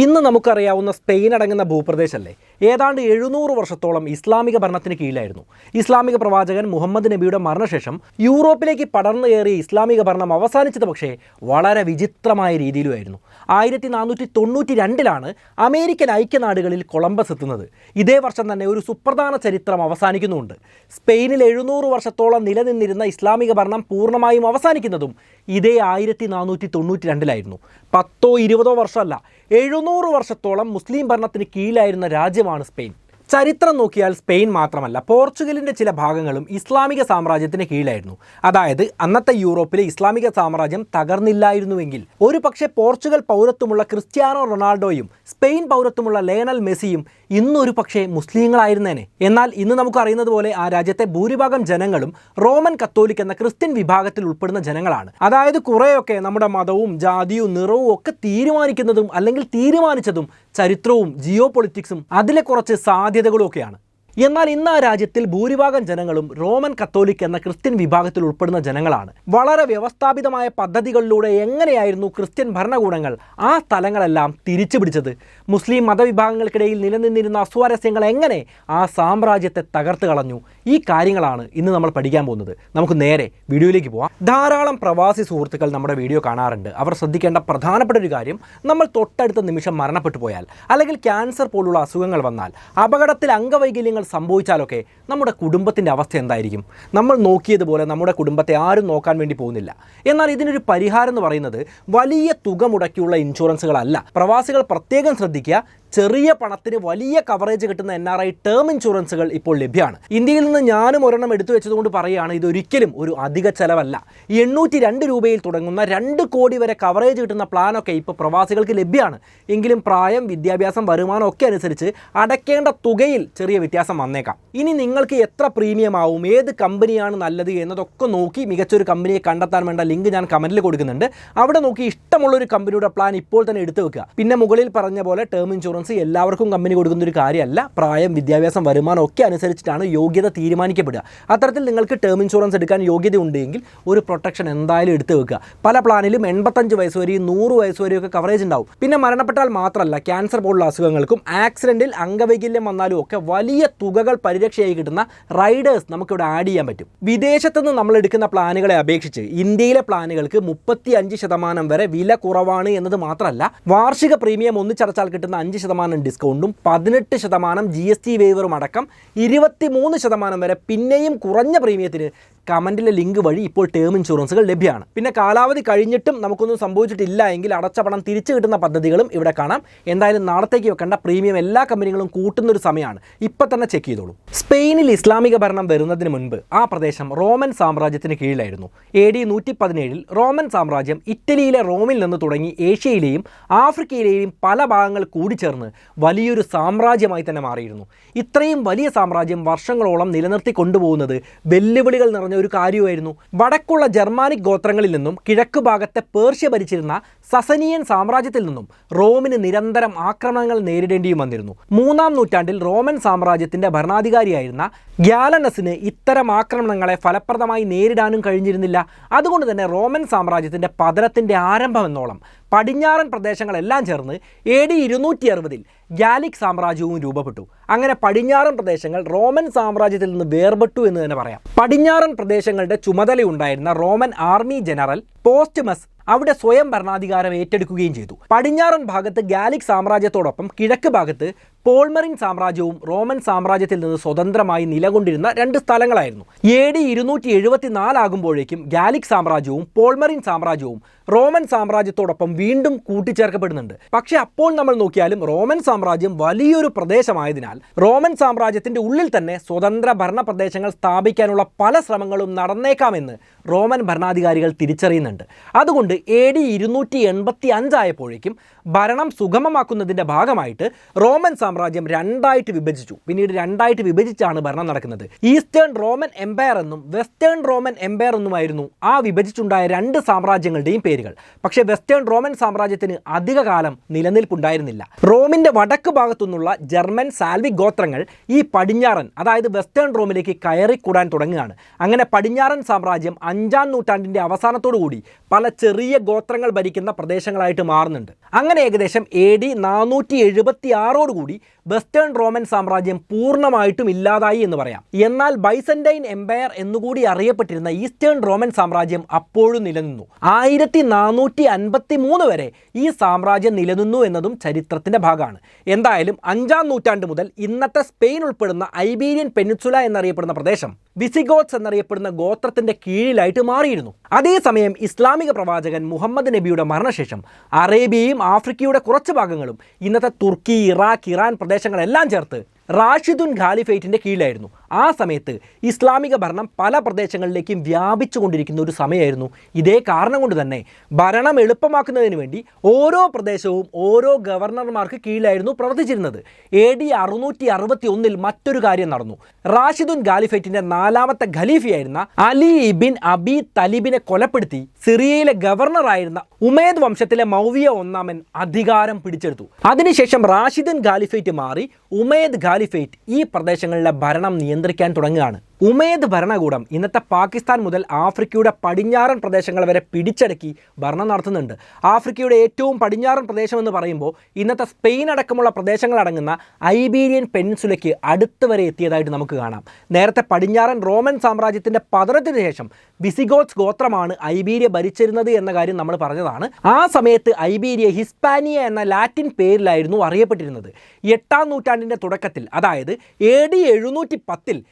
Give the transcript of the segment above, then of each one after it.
ഇന്ന് നമുക്കറിയാവുന്ന സ്പെയിൻ അടങ്ങുന്ന ഭൂപ്രദേശമല്ലേ ഏതാണ്ട് എഴുന്നൂറ് വർഷത്തോളം ഇസ്ലാമിക ഭരണത്തിന് കീഴിലായിരുന്നു. ഇസ്ലാമിക പ്രവാചകൻ മുഹമ്മദ് നബിയുടെ മരണശേഷം യൂറോപ്പിലേക്ക് പടർന്നു കയറിയ ഇസ്ലാമിക ഭരണം അവസാനിച്ചത് പക്ഷേ വളരെ വിചിത്രമായ രീതിയിലുമായിരുന്നു. ആയിരത്തി നാനൂറ്റി തൊണ്ണൂറ്റി രണ്ടിലാണ് അമേരിക്കൻ ഐക്യനാടുകളിൽ കൊളംബസ് എത്തുന്നത്. ഇതേ വർഷം തന്നെ ഒരു സുപ്രധാന ചരിത്രം അവസാനിക്കുന്നുണ്ട് സ്പെയിനിൽ എഴുന്നൂറ് വർഷത്തോളം നിലനിന്നിരുന്ന ഇസ്ലാമിക ഭരണം പൂർണമായും അവസാനിക്കുന്നതും ഇതേ ആയിരത്തി നാനൂറ്റി തൊണ്ണൂറ്റി രണ്ടിലായിരുന്നു പത്തോ ഇരുപതോ വർഷമല്ല എഴുന്നൂറ് വർഷത്തോളം മുസ്ലിം ഭരണത്തിന് കീഴിലായിരുന്ന രാജ്യമാണ് സ്പെയിൻ. ചരിത്രം നോക്കിയാൽ സ്പെയിൻ മാത്രമല്ല പോർച്ചുഗലിന്റെ ചില ഭാഗങ്ങളും ഇസ്ലാമിക സാമ്രാജ്യത്തിന് കീഴിലായിരുന്നു. അതായത് അന്നത്തെ യൂറോപ്പിലെ ഇസ്ലാമിക സാമ്രാജ്യം തകർന്നില്ലായിരുന്നുവെങ്കിൽ ഒരു പക്ഷേ പോർച്ചുഗൽ പൗരത്വമുള്ള ക്രിസ്ത്യാനോ റൊണാൾഡോയും സ്പെയിൻ പൗരത്വമുള്ള ലയണൽ മെസ്സിയും ഇന്നൊരു പക്ഷേ മുസ്ലിങ്ങളായിരുന്നേനെ. എന്നാൽ ഇന്ന് നമുക്കറിയുന്നത് പോലെ ആ രാജ്യത്തെ ഭൂരിഭാഗം ജനങ്ങളും റോമൻ കത്തോലിക് എന്ന ക്രിസ്ത്യൻ വിഭാഗത്തിൽ ഉൾപ്പെടുന്ന ജനങ്ങളാണ്. അതായത് കുറേയൊക്കെ നമ്മുടെ മതവും ജാതിയും നിറവും ഒക്കെ തീരുമാനിക്കുന്നതും അല്ലെങ്കിൽ തീരുമാനിച്ചതും ചരിത്രവും ജിയോ പൊളിറ്റിക്സും അതിലെ കുറച്ച് സാധ്യതകളും ഒക്കെയാണ്. എന്നാൽ ഇന്ന് ആ രാജ്യത്തിൽ ഭൂരിഭാഗം ജനങ്ങളും റോമൻ കത്തോലിക് എന്ന ക്രിസ്ത്യൻ വിഭാഗത്തിൽ ഉൾപ്പെടുന്ന ജനങ്ങളാണ്. വളരെ വ്യവസ്ഥാപിതമായ പദ്ധതികളിലൂടെ എങ്ങനെയായിരുന്നു ക്രിസ്ത്യൻ ഭരണകൂടങ്ങൾ ആ സ്ഥലങ്ങളെല്ലാം തിരിച്ചു പിടിച്ചത് മുസ്ലിം മതവിഭാഗങ്ങൾക്കിടയിൽ നിലനിന്നിരുന്ന അസ്വാരസ്യങ്ങൾ എങ്ങനെ ആ സാമ്രാജ്യത്തെ തകർത്ത് കളഞ്ഞു? ഈ കാര്യങ്ങളാണ് ഇന്ന് നമ്മൾ പഠിക്കാൻ പോകുന്നത്. നമുക്ക് നേരെ വീഡിയോയിലേക്ക് പോവാം. ധാരാളം പ്രവാസി സുഹൃത്തുക്കൾ നമ്മുടെ വീഡിയോ കാണാറുണ്ട്. അവർ ശ്രദ്ധിക്കേണ്ട പ്രധാനപ്പെട്ട ഒരു കാര്യം നമ്മൾ തൊട്ടടുത്ത നിമിഷം മരണപ്പെട്ടു പോയാൽ അല്ലെങ്കിൽ ക്യാൻസർ പോലുള്ള അസുഖങ്ങൾ വന്നാൽ അപകടത്തിൽ അംഗവൈകല്യങ്ങൾ സംഭവിച്ചാലൊക്കെ നമ്മുടെ കുടുംബത്തിന്റെ അവസ്ഥ എന്തായിരിക്കും? നമ്മൾ നോക്കിയതുപോലെ നമ്മുടെ കുടുംബത്തെ ആരും നോക്കാൻ വേണ്ടി പോകുന്നില്ല. എന്നാൽ ഇതിനൊരു പരിഹാരം എന്ന് പറയുന്നത് വലിയ തുക മുടക്കിയുള്ള ഇൻഷുറൻസുകളല്ല. പ്രവാസികൾ പ്രത്യേകം ശ്രദ്ധിക്കുക प्रतिक्रिया ചെറിയ പണത്തിന് വലിയ കവറേജ് കിട്ടുന്ന എൻ ആർ ഐ ടേം ഇൻഷുറൻസുകൾ ഇപ്പോൾ ലഭ്യമാണ്. ഇന്ത്യയിൽ നിന്ന് ഞാനും ഒരെണ്ണം എടുത്തു വെച്ചതുകൊണ്ട് പറയുകയാണ് ഇതൊരിക്കലും ഒരു അധിക ചെലവല്ല. എണ്ണൂറ്റി രണ്ട് രൂപയിൽ തുടങ്ങുന്ന രണ്ട് കോടി വരെ കവറേജ് കിട്ടുന്ന പ്ലാനൊക്കെ ഇപ്പോൾ പ്രവാസികൾക്ക് ലഭ്യമാണ്. എങ്കിലും പ്രായം വിദ്യാഭ്യാസം വരുമാനം ഒക്കെ അനുസരിച്ച് അടയ്ക്കേണ്ട തുകയിൽ ചെറിയ വ്യത്യാസം വന്നേക്കാം. ഇനി നിങ്ങൾക്ക് എത്ര പ്രീമിയം ആവും ഏത് കമ്പനിയാണ് നല്ലത് എന്നതൊക്കെ നോക്കി മികച്ചൊരു കമ്പനിയെ കണ്ടെത്താൻ വേണ്ട ലിങ്ക് ഞാൻ കമന്റിൽ കൊടുക്കുന്നുണ്ട്. അവിടെ നോക്കി ഇഷ്ടമുള്ളൊരു കമ്പനിയുടെ പ്ലാൻ ഇപ്പോൾ തന്നെ എടുത്തു വെക്കുക. പിന്നെ മുകളിൽ പറഞ്ഞ പോലെ ടേം ഇൻഷുറൻസ് എല്ലാവർക്കും കമ്പനി കൊടുക്കുന്ന ഒരു കാര്യമല്ല. പ്രായം വിദ്യാഭ്യാസം വരുമാനം ഒക്കെ അനുസരിച്ചിട്ടാണ് യോഗ്യത തീരുമാനിക്കപ്പെടുക. അത്തരത്തിൽ നിങ്ങൾക്ക് ടേം ഇൻഷുറൻസ് എടുക്കാൻ യോഗ്യത ഉണ്ടെങ്കിൽ ഒരു പ്രൊട്ടക്ഷൻ എന്തായാലും എടുത്തു വെക്കുക. പല പ്ലാനിലും എൺപത്തഞ്ച് വയസ്സ് വരെയും നൂറ് വയസ്സ് വരെയും ഒക്കെ കവറേജ് ഉണ്ടാവും. പിന്നെ മരണപ്പെട്ടാൽ മാത്രമല്ല ക്യാൻസർ പോലുള്ള അസുഖങ്ങൾക്കും ആക്സിഡന്റിൽ അംഗവൈകല്യം വന്നാലും ഒക്കെ വലിയ തുകകൾ പരിരക്ഷയായി കിട്ടുന്ന റൈഡേഴ്സ് നമുക്കിവിടെ ആഡ് ചെയ്യാൻ പറ്റും. വിദേശത്ത് നിന്ന് നമ്മൾ എടുക്കുന്ന പ്ലാനുകളെ അപേക്ഷിച്ച് ഇന്ത്യയിലെ പ്ലാനുകൾക്ക് മുപ്പത്തി അഞ്ച് ശതമാനം വരെ വില കുറവാണ് എന്നത് മാത്രമല്ല വാർഷിക പ്രീമിയം ഒന്നിച്ചടച്ചാൽ കിട്ടുന്ന അഞ്ച് ശതമാനം ഡിസ്കൗണ്ടും പതിനെട്ട് ശതമാനം ജി എസ് ടി വേവറും അടക്കം ഇരുപത്തി മൂന്ന് ശതമാനം വരെ പിന്നെയും കുറഞ്ഞ പ്രീമിയത്തിന് കമന്റിലെ ലിങ്ക് വഴി ഇപ്പോൾ ടേം ഇൻഷുറൻസുകൾ ലഭ്യമാണ്. പിന്നെ കാലാവധി കഴിഞ്ഞിട്ടും നമുക്കൊന്നും സംഭവിച്ചിട്ടില്ല എങ്കിൽ അടച്ച പണം തിരിച്ചു കിട്ടുന്ന പദ്ധതികളും ഇവിടെ കാണാം. എന്തായാലും നാളത്തേക്ക് വെക്കേണ്ട പ്രീമിയം എല്ലാ കമ്പനികളും കൂട്ടുന്ന ഒരു സമയമാണ്. ഇപ്പം തന്നെ ചെക്ക് ചെയ്തോളൂ. സ്പെയിനിൽ ഇസ്ലാമിക ഭരണം വരുന്നതിന് മുൻപ് ആ പ്രദേശം റോമൻ സാമ്രാജ്യത്തിന് കീഴിലായിരുന്നു. എ ഡി നൂറ്റി പതിനേഴിൽ റോമൻ സാമ്രാജ്യം ഇറ്റലിയിലെ റോമിൽ നിന്ന് തുടങ്ങി ഏഷ്യയിലെയും ആഫ്രിക്കയിലെയും പല ഭാഗങ്ങൾ കൂടിച്ചേർന്ന് വലിയൊരു സാമ്രാജ്യമായി തന്നെ മാറിയിരുന്നു. ഇത്രയും വലിയ സാമ്രാജ്യം വർഷങ്ങളോളം നിലനിർത്തി കൊണ്ടുപോകുന്നത് വെല്ലുവിളികൾ നിറഞ്ഞ ഒരു കാര്യമായിരുന്നു. വടക്കുള്ള ജർമാനിക് ഗോത്രങ്ങളിൽ നിന്നും കിഴക്ക് ഭാഗത്തെ പേർഷ്യ ഭരിച്ചിരുന്ന സസനിയൻ സാമ്രാജ്യത്തിൽ നിന്നും റോമിന് നിരന്തരം ആക്രമണങ്ങൾ നേരിടേണ്ടിയും വന്നിരുന്നു. മൂന്നാം നൂറ്റാണ്ടിൽ റോമൻ സാമ്രാജ്യത്തിന്റെ ഭരണാധികാരിയായിരുന്ന ഗ്യാലനസിന് ഇത്തരം ആക്രമണങ്ങളെ ഫലപ്രദമായി നേരിടാനും കഴിഞ്ഞിരുന്നില്ല. അതുകൊണ്ട് തന്നെ റോമൻ സാമ്രാജ്യത്തിന്റെ പതനത്തിന്റെ ആരംഭം എന്നോളം പടിഞ്ഞാറൻ പ്രദേശങ്ങളെല്ലാം ചേർന്ന് എ ഡി ഇരുന്നൂറ്റി അറുപതിൽ ഗാലിക് സാമ്രാജ്യവും രൂപപ്പെട്ടു. അങ്ങനെ പടിഞ്ഞാറൻ പ്രദേശങ്ങൾ റോമൻ സാമ്രാജ്യത്തിൽ നിന്ന് വേർപെട്ടു എന്ന് തന്നെ പറയാം. പടിഞ്ഞാറൻ പ്രദേശങ്ങളുടെ ചുമതലയുണ്ടായിരുന്ന റോമൻ ആർമി ജനറൽ പോസ്റ്റ്മസ് അവിടെ സ്വയം ഭരണാധികാരം ഏറ്റെടുക്കുകയും ചെയ്തു. പടിഞ്ഞാറൻ ഭാഗത്ത് ഗാലിക് സാമ്രാജ്യത്തോടൊപ്പം കിഴക്ക് ഭാഗത്ത് പോൾമറിൻ സാമ്രാജ്യവും റോമൻ സാമ്രാജ്യത്തിൽ നിന്ന് സ്വതന്ത്രമായി നിലകൊണ്ടിരുന്ന രണ്ട് സ്ഥലങ്ങളായിരുന്നു. എ ഡി ഇരുന്നൂറ്റി എഴുപത്തിനാലാകുമ്പോഴേക്കും ഗാലിക് സാമ്രാജ്യവും പോൾമറിൻ സാമ്രാജ്യവും റോമൻ സാമ്രാജ്യത്തോടൊപ്പം വീണ്ടും കൂട്ടിച്ചേർക്കപ്പെടുന്നുണ്ട്. പക്ഷേ അപ്പോൾ നമ്മൾ നോക്കിയാലും റോമൻ സാമ്രാജ്യം വലിയൊരു പ്രദേശമായതിനാൽ റോമൻ സാമ്രാജ്യത്തിന്റെ ഉള്ളിൽ തന്നെ സ്വതന്ത്ര ഭരണ പ്രദേശങ്ങൾ സ്ഥാപിക്കാനുള്ള പല ശ്രമങ്ങളും നടന്നേക്കാമെന്ന് റോമൻ ഭരണാധികാരികൾ തിരിച്ചറിയുന്നുണ്ട്. അതുകൊണ്ട് എ ഡി ഇരുന്നൂറ്റി എൺപത്തി അഞ്ചായപ്പോഴേക്കും ഭരണം സുഗമമാക്കുന്നതിന്റെ ഭാഗമായിട്ട് റോമൻ സാമ്രാജ്യം രണ്ടായിട്ട് വിഭജിച്ചു. പിന്നീട് രണ്ടായിട്ട് വിഭജിച്ചാണ് ഭരണം നടക്കുന്നത്. ഈസ്റ്റേൺ റോമൻ എംപയർ എന്നും വെസ്റ്റേൺ റോമൻ എംപയർ എന്നുമായിരുന്നു ആ വിഭജിച്ചുണ്ടായ രണ്ട് സാമ്രാജ്യങ്ങളുടെയും പേരുകൾ. പക്ഷേ വെസ്റ്റേൺ റോമൻ സാമ്രാജ്യത്തിന് അധികകാലം നിലനിൽപ്പുണ്ടായിരുന്നില്ല. റോമിന്റെ വടക്ക് ഭാഗത്തുനിന്നുള്ള ജർമ്മൻ സാൽവിക് ഗോത്രങ്ങൾ ഈ പടിഞ്ഞാറൻ അതായത് വെസ്റ്റേൺ റോമിലേക്ക് കയറിക്കൂടാൻ തുടങ്ങുകയാണ്. അങ്ങനെ പടിഞ്ഞാറൻ സാമ്രാജ്യം അഞ്ചാം നൂറ്റാണ്ടിന്റെ അവസാനത്തോടു കൂടി പല ചെറിയ ഗോത്രങ്ങൾ ഭരിക്കുന്ന പ്രദേശങ്ങളായിട്ട് മാറുന്നുണ്ട്. അങ്ങനെ അങ്ങനെ ഏകദേശം എ ഡി നാനൂറ്റി എഴുപത്തി ആറോടുകൂടി വെസ്റ്റേൺ റോമൻ സാമ്രാജ്യം പൂർണമായിട്ടും ഇല്ലാതായി എന്ന് പറയാം. എന്നാൽ ബൈസന്റൈൻ എംപയർ എന്നുകൂടി അറിയപ്പെട്ടിരുന്ന ഈസ്റ്റേൺ റോമൻ സാമ്രാജ്യം അപ്പോഴും നിലനിന്നു. ആയിരത്തി നാനൂറ്റി അൻപത്തി മൂന്ന് വരെ ഈ സാമ്രാജ്യം നിലനിന്നു എന്നതും ചരിത്രത്തിന്റെ ഭാഗമാണ്. എന്തായാലും അഞ്ചാം നൂറ്റാണ്ട് മുതൽ ഇന്നത്തെ സ്പെയിൻ ഉൾപ്പെടുന്ന ഐബീരിയൻ പെനിൻസുല എന്നറിയപ്പെടുന്ന പ്രദേശം വിസിഗോത്സ് എന്നറിയപ്പെടുന്ന ഗോത്രത്തിന്റെ കീഴിലായിട്ട് മാറിയിരുന്നു. അതേസമയം ഇസ്ലാമിക പ്രവാചകൻ മുഹമ്മദ് നബിയുടെ മരണശേഷം അറേബ്യയും ആഫ്രിക്കയുടെ കുറച്ച് ഭാഗങ്ങളും ഇന്നത്തെ തുർക്കി ഇറാഖ് ഇറാൻ പ്രദേശങ്ങളെല്ലാം ചേർത്ത് റാഷിദുൻ ഖാലിഫേറ്റിന്റെ കീഴിലായിരുന്നു. ആ സമയത്ത് ഇസ്ലാമിക ഭരണം പല പ്രദേശങ്ങളിലേക്കും വ്യാപിച്ചു കൊണ്ടിരിക്കുന്ന ഒരു സമയമായിരുന്നു. ഇതേ കാരണം കൊണ്ട് തന്നെ ഭരണം എളുപ്പമാക്കുന്നതിന് വേണ്ടി ഓരോ പ്രദേശവും ഓരോ ഗവർണർമാർക്ക് കീഴിലായിരുന്നു പ്രവർത്തിച്ചിരുന്നത്. എ ഡി അറുന്നൂറ്റി അറുപത്തി ഒന്നിൽ മറ്റൊരു കാര്യം നടന്നു. റാഷിദുൻ ഖാലിഫേറ്റിന്റെ നാലാമത്തെ ഖലീഫയായിരുന്ന അലി ഇബിൻ അബി തലിബിനെ കൊലപ്പെടുത്തി സിറിയയിലെ ഗവർണറായിരുന്ന ഉമേദ് വംശത്തിലെ മൗവിയ ഒന്നാമൻ അധികാരം പിടിച്ചെടുത്തു. അതിനുശേഷം റാഷിദുൻ ഖാലിഫേറ്റ് മാറി ഉമേദ് ഖാലിഫേറ്റ് ഈ പ്രദേശങ്ങളിലെ ഭരണം നിയന്ത്രിക്കാൻ തുടങ്ങുകയാണ്. ഉമേദ് ഭരണകൂടം ഇന്നത്തെ പാകിസ്ഥാൻ മുതൽ ആഫ്രിക്കയുടെ പടിഞ്ഞാറൻ പ്രദേശങ്ങൾ വരെ പിടിച്ചടക്കി ഭരണം നടത്തുന്നുണ്ട്. ആഫ്രിക്കയുടെ ഏറ്റവും പടിഞ്ഞാറൻ പ്രദേശം എന്ന് പറയുമ്പോൾ ഇന്നത്തെ സ്പെയിൻ അടക്കമുള്ള പ്രദേശങ്ങൾ അടങ്ങുന്ന ഐബീരിയൻ പെൻസുലയ്ക്ക് അടുത്ത് വരെ എത്തിയതായിട്ട് നമുക്ക് കാണാം. നേരത്തെ പടിഞ്ഞാറൻ റോമൻ സാമ്രാജ്യത്തിന്റെ പതനത്തിന് ശേഷം വിസിഗോത്സ് ഗോത്രമാണ് ഐബീരിയ ഭരിച്ചിരുന്നത് എന്ന കാര്യം നമ്മൾ പറഞ്ഞതാണ്. ആ സമയത്ത് ഐബീരിയ ഹിസ്പാനിയ എന്ന ലാറ്റിൻ പേരിലായിരുന്നു അറിയപ്പെട്ടിരുന്നത്. എട്ടാം നൂറ്റാണ്ടിന്റെ തുടക്കത്തിൽ അതായത് എ ഡി എഴുന്നൂറ്റി പത്തിൽ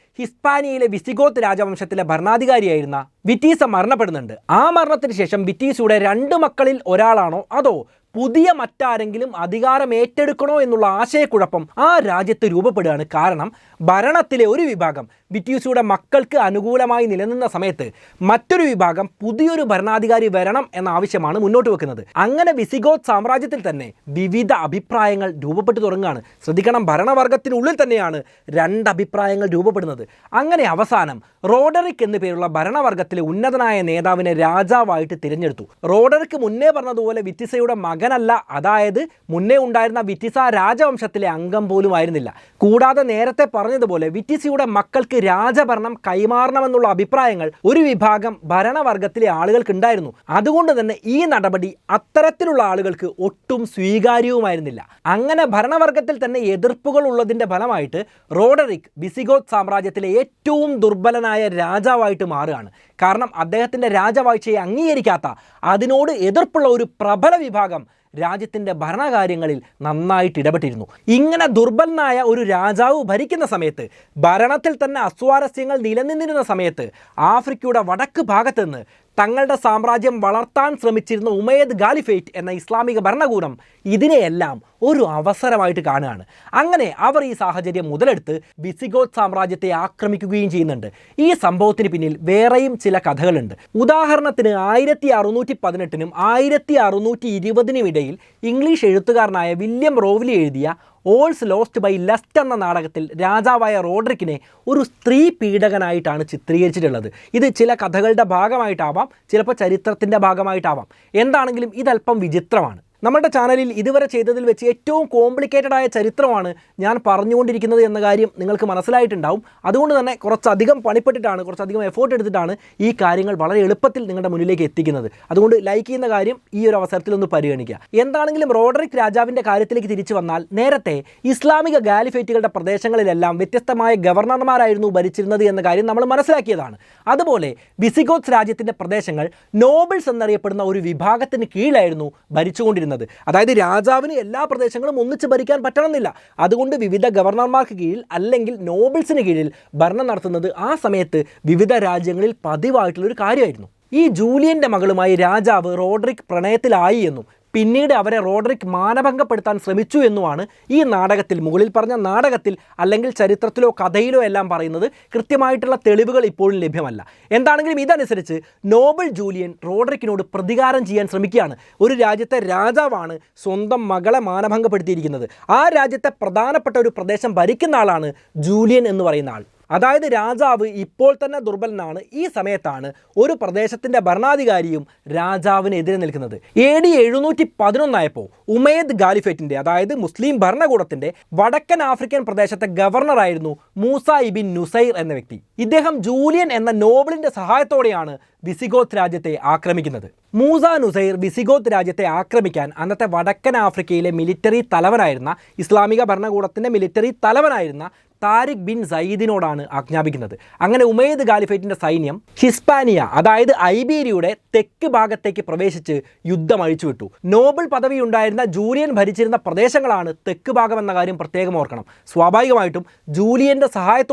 ഹിസ്പാനിയയിലെ വിസിഗോത്ത് രാജവംശത്തിലെ ഭരണാധികാരിയായിരുന്ന വിറ്റീസ മരണപ്പെടുന്നുണ്ട്. ആ മരണത്തിന് ശേഷം വിറ്റീസയുടെ രണ്ട് മക്കളിൽ ഒരാളാണോ അതോ പുതിയ മറ്റാരെങ്കിലും അധികാരം ഏറ്റെടുക്കണോ എന്നുള്ള ആശയക്കുഴപ്പം ആ രാജ്യത്ത് രൂപപ്പെടുകയാണ്. കാരണം ഭരണത്തിലെ ഒരു വിഭാഗം വിറ്റ്യൂസിയുടെ മക്കൾക്ക് അനുകൂലമായി നിലനിന്ന സമയത്ത് മറ്റൊരു വിഭാഗം പുതിയൊരു ഭരണാധികാരി വരണം എന്ന ആവശ്യമാണ് മുന്നോട്ട് വെക്കുന്നത്. അങ്ങനെ വിസിഗോത് സാമ്രാജ്യത്തിൽ തന്നെ വിവിധ അഭിപ്രായങ്ങൾ രൂപപ്പെട്ടു തുടങ്ങുകയാണ്. ശ്രദ്ധിക്കണം ഭരണവർഗത്തിനുള്ളിൽ തന്നെയാണ് രണ്ട് അഭിപ്രായങ്ങൾ രൂപപ്പെടുന്നത്. അങ്ങനെ അവസാനം റോഡറിക് എന്നു പേരുള്ള ഭരണവർഗത്തിലെ ഉന്നതനായ നേതാവിനെ രാജാവായിട്ട് തിരഞ്ഞെടുത്തു. റോഡറിക്ക് മുന്നേ പറഞ്ഞതുപോലെ വിത്തിസയുടെ വിറ്റിസയുടെ മകനല്ല. അതായത് മുന്നേ ഉണ്ടായിരുന്ന വിറ്റിസ രാജവംശത്തിലെ അംഗം പോലും ആയിരുന്നില്ല. കൂടാതെ നേരത്തെ പറഞ്ഞതുപോലെ വിറ്റിസിയുടെ മക്കൾക്ക് രാജഭരണം കൈമാറണമെന്നുള്ള അഭിപ്രായങ്ങൾ ഒരു വിഭാഗം ഭരണവർഗത്തിലെ ആളുകൾക്ക് ഉണ്ടായിരുന്നു അതുകൊണ്ട് തന്നെ ഈ നടപടി അത്തരത്തിലുള്ള ആളുകൾക്ക് ഒട്ടും സ്വീകാര്യവുമായിരുന്നില്ല. അങ്ങനെ ഭരണവർഗത്തിൽ തന്നെ എതിർപ്പുകൾ ഉള്ളതിന്റെ ഫലമായിട്ട് റോഡറിക് ബിസിഗോത് സാമ്രാജ്യത്തിലെ ഏറ്റവും ദുർബലനായ രാജാവായിട്ട് മാറുകയാണ്. കാരണം അദ്ദേഹത്തിന്റെ രാജവാഴ്ചയെ അംഗീകരിക്കാത്ത അതിനോട് എതിർപ്പുള്ള ഒരു പ്രബല വിഭാഗം രാജ്യത്തിന്റെ ഭരണകാര്യങ്ങളിൽ നന്നായിട്ട് ഇടപെട്ടിരുന്നു. ഇങ്ങനെ ദുർബലനായ ഒരു രാജാവ് ഭരിക്കുന്ന സമയത്ത് ഭരണത്തിൽ തന്നെ അസ്വാരസ്യങ്ങൾ നിലനിന്നിരുന്ന സമയത്ത് ആഫ്രിക്കയുടെ വടക്ക് ഭാഗത്ത് നിന്ന് തങ്ങളുടെ സാമ്രാജ്യം വളർത്താൻ ശ്രമിച്ചിരുന്ന ഉമേദ് ഗാലിഫേറ്റ് എന്ന ഇസ്ലാമിക ഭരണകൂടം ഇതിനെയെല്ലാം ഒരു അവസരമായിട്ട് കാണുകയാണ്. അങ്ങനെ അവർ ഈ സാഹചര്യം മുതലെടുത്ത് ബിസിഗോത് സാമ്രാജ്യത്തെ ആക്രമിക്കുകയും ചെയ്യുന്നുണ്ട്. ഈ സംഭവത്തിന് പിന്നിൽ വേറെയും ചില കഥകളുണ്ട്. ഉദാഹരണത്തിന് ആയിരത്തി അറുന്നൂറ്റി പതിനെട്ടിനും ആയിരത്തി അറുന്നൂറ്റി ഇരുപതിനും ഇടയിൽ ഇംഗ്ലീഷ് എഴുത്തുകാരനായ വില്യം റോവ്ലി എഴുതിയ ഓൾസ് ലോസ്റ്റ് ബൈ ലസ്റ്റ് എന്ന നാടകത്തിൽ രാജാവായ റോഡ്രിക്കിനെ ഒരു സ്ത്രീ പീഡകനായിട്ടാണ് ചിത്രീകരിച്ചിട്ടുള്ളത്. ഇത് ചില കഥകളുടെ ഭാഗമായിട്ടാവാം ചിലപ്പോൾ ചരിത്രത്തിന്റെ ഭാഗമായിട്ടാവാം. എന്താണെങ്കിലും ഇതല്പം വിചിത്രമാണ്. നമ്മുടെ ചാനലിൽ ഇതുവരെ ചെയ്തതിൽ വെച്ച് ഏറ്റവും കോംപ്ലിക്കേറ്റഡ് ആയ ചരിത്രമാണ് ഞാൻ പറഞ്ഞുകൊണ്ടിരിക്കുന്നത് എന്ന കാര്യം നിങ്ങൾക്ക് മനസ്സിലായിട്ടുണ്ടാവും. അതുകൊണ്ട് തന്നെ കുറച്ചധികം പണിപ്പെട്ടിട്ടാണ് കുറച്ചധികം എഫേർട്ട് എടുത്തിട്ടാണ് ഈ കാര്യങ്ങൾ വളരെ എളുപ്പത്തിൽ നിങ്ങളുടെ മുന്നിലേക്ക് എത്തിക്കുന്നത്. അതുകൊണ്ട് ലൈക്ക് ചെയ്യുന്ന കാര്യം ഈ ഒരു അവസരത്തിൽ ഒന്ന് പരിഗണിക്കുക. എന്താണെങ്കിലും റോഡറിക് രാജാവിന്റെ കാര്യത്തിലേക്ക് തിരിച്ചു വന്നാൽ നേരത്തെ ഇസ്ലാമിക ഗാലിഫേറ്റുകളുടെ പ്രദേശങ്ങളിലെല്ലാം വ്യത്യസ്തമായ ഗവർണർമാരായിരുന്നു ഭരിച്ചിരുന്നത് എന്ന കാര്യം നമ്മൾ മനസ്സിലാക്കിയതാണ്. അതുപോലെ ബിസിഗോത്ത് രാജ്യത്തിന്റെ പ്രദേശങ്ങൾ നോബിൾസ് എന്നറിയപ്പെടുന്ന ഒരു വിഭാഗത്തിന് കീഴിലായിരുന്നു ഭരിച്ചുകൊണ്ടിരുന്നത്. അതായത് രാജാവിന് എല്ലാ പ്രദേശങ്ങളും ഒന്നിച്ച് ഭരിക്കാൻ പറ്റണമെന്നില്ല. അതുകൊണ്ട് വിവിധ ഗവർണർമാർക്ക് കീഴിൽ അല്ലെങ്കിൽ നോബിൾസിന് കീഴിൽ ഭരണം നടത്തുന്നത് ആ സമയത്ത് വിവിധ രാജ്യങ്ങളിൽ പതിവായിട്ടുള്ളൊരു കാര്യമായിരുന്നു. ഈ ജൂലിയന്റെ മകളുമായി രാജാവ് റോഡ്രിക് പ്രണയത്തിലായി എന്നും പിന്നീട് അവരെ റോഡറിക് മാനഭംഗപ്പെടുത്താൻ ശ്രമിച്ചു എന്നുമാണ് ഈ നാടകത്തിൽ മുകളിൽ പറഞ്ഞ നാടകത്തിൽ അല്ലെങ്കിൽ ചരിത്രത്തിലോ കഥയിലോ എല്ലാം പറയുന്നത് കൃത്യമായിട്ടുള്ള തെളിവുകൾ ഇപ്പോഴും ലഭ്യമല്ല. എന്താണെങ്കിലും ഇതനുസരിച്ച് നോബൽ ജൂലിയൻ റോഡറിക്കിനോട് പ്രതികാരം ചെയ്യാൻ ശ്രമിക്കുകയാണ്. ഒരു രാജ്യത്തെ രാജാവാണ് സ്വന്തം മകളെ മാനഭംഗപ്പെടുത്തിയിരിക്കുന്നത്. ആ രാജ്യത്തെ പ്രധാനപ്പെട്ട ഒരു പ്രദേശം ഭരിക്കുന്ന ആളാണ് ജൂലിയൻ എന്ന് പറയുന്ന ആൾ. അതായത് രാജാവ് ഇപ്പോൾ തന്നെ ദുർബലനാണ്. ഈ സമയത്താണ് ഒരു പ്രദേശത്തിന്റെ ഭരണാധികാരിയും രാജാവിനെതിരെ നിൽക്കുന്നത്. എ ഡി എഴുന്നൂറ്റി പതിനൊന്നായപ്പോൾ ഉമേദ് ഗാലിഫേറ്റിന്റെ അതായത് മുസ്ലിം ഭരണകൂടത്തിന്റെ വടക്കൻ ആഫ്രിക്കൻ പ്രദേശത്തെ ഗവർണറായിരുന്നു മൂസ ഇബിൻ നുസൈർ എന്ന വ്യക്തി. ഇദ്ദേഹം ജൂലിയൻ എന്ന നോബിളിന്റെ സഹായത്തോടെയാണ് വിസിഗോത്ത് രാജ്യത്തെ ആക്രമിക്കുന്നത്. മൂസ നുസൈർ വിസിഗോത്ത് രാജ്യത്തെ ആക്രമിക്കാൻ അന്നത്തെ വടക്കൻ ആഫ്രിക്കയിലെ മിലിറ്ററി തലവനായിരുന്ന ഇസ്ലാമിക ഭരണകൂടത്തിന്റെ മിലിറ്ററി തലവനായിരുന്ന താരിഖ് ബിൻ സയ്യിദിനോടാണ് ആജ്ഞാപിക്കുന്നത്. അങ്ങനെ ഉമേദ് ഖാലിഫേറ്റിന്റെ സൈന്യം ഹിസ്പാനിയ അതായത് ഐബീരിയയുടെ തെക്ക് ഭാഗത്തേക്ക് പ്രവേശിച്ച് യുദ്ധം അഴിച്ചുവിട്ടു. നോബൽ പദവി ഉണ്ടായിരുന്ന ജൂലിയൻ ഭരിച്ചിരുന്ന പ്രദേശങ്ങളാണ് തെക്ക് ഭാഗം എന്ന കാര്യം പ്രത്യേകം ഓർക്കണം. സ്വാഭാവികമായിട്ടും ജൂലിയന്റെ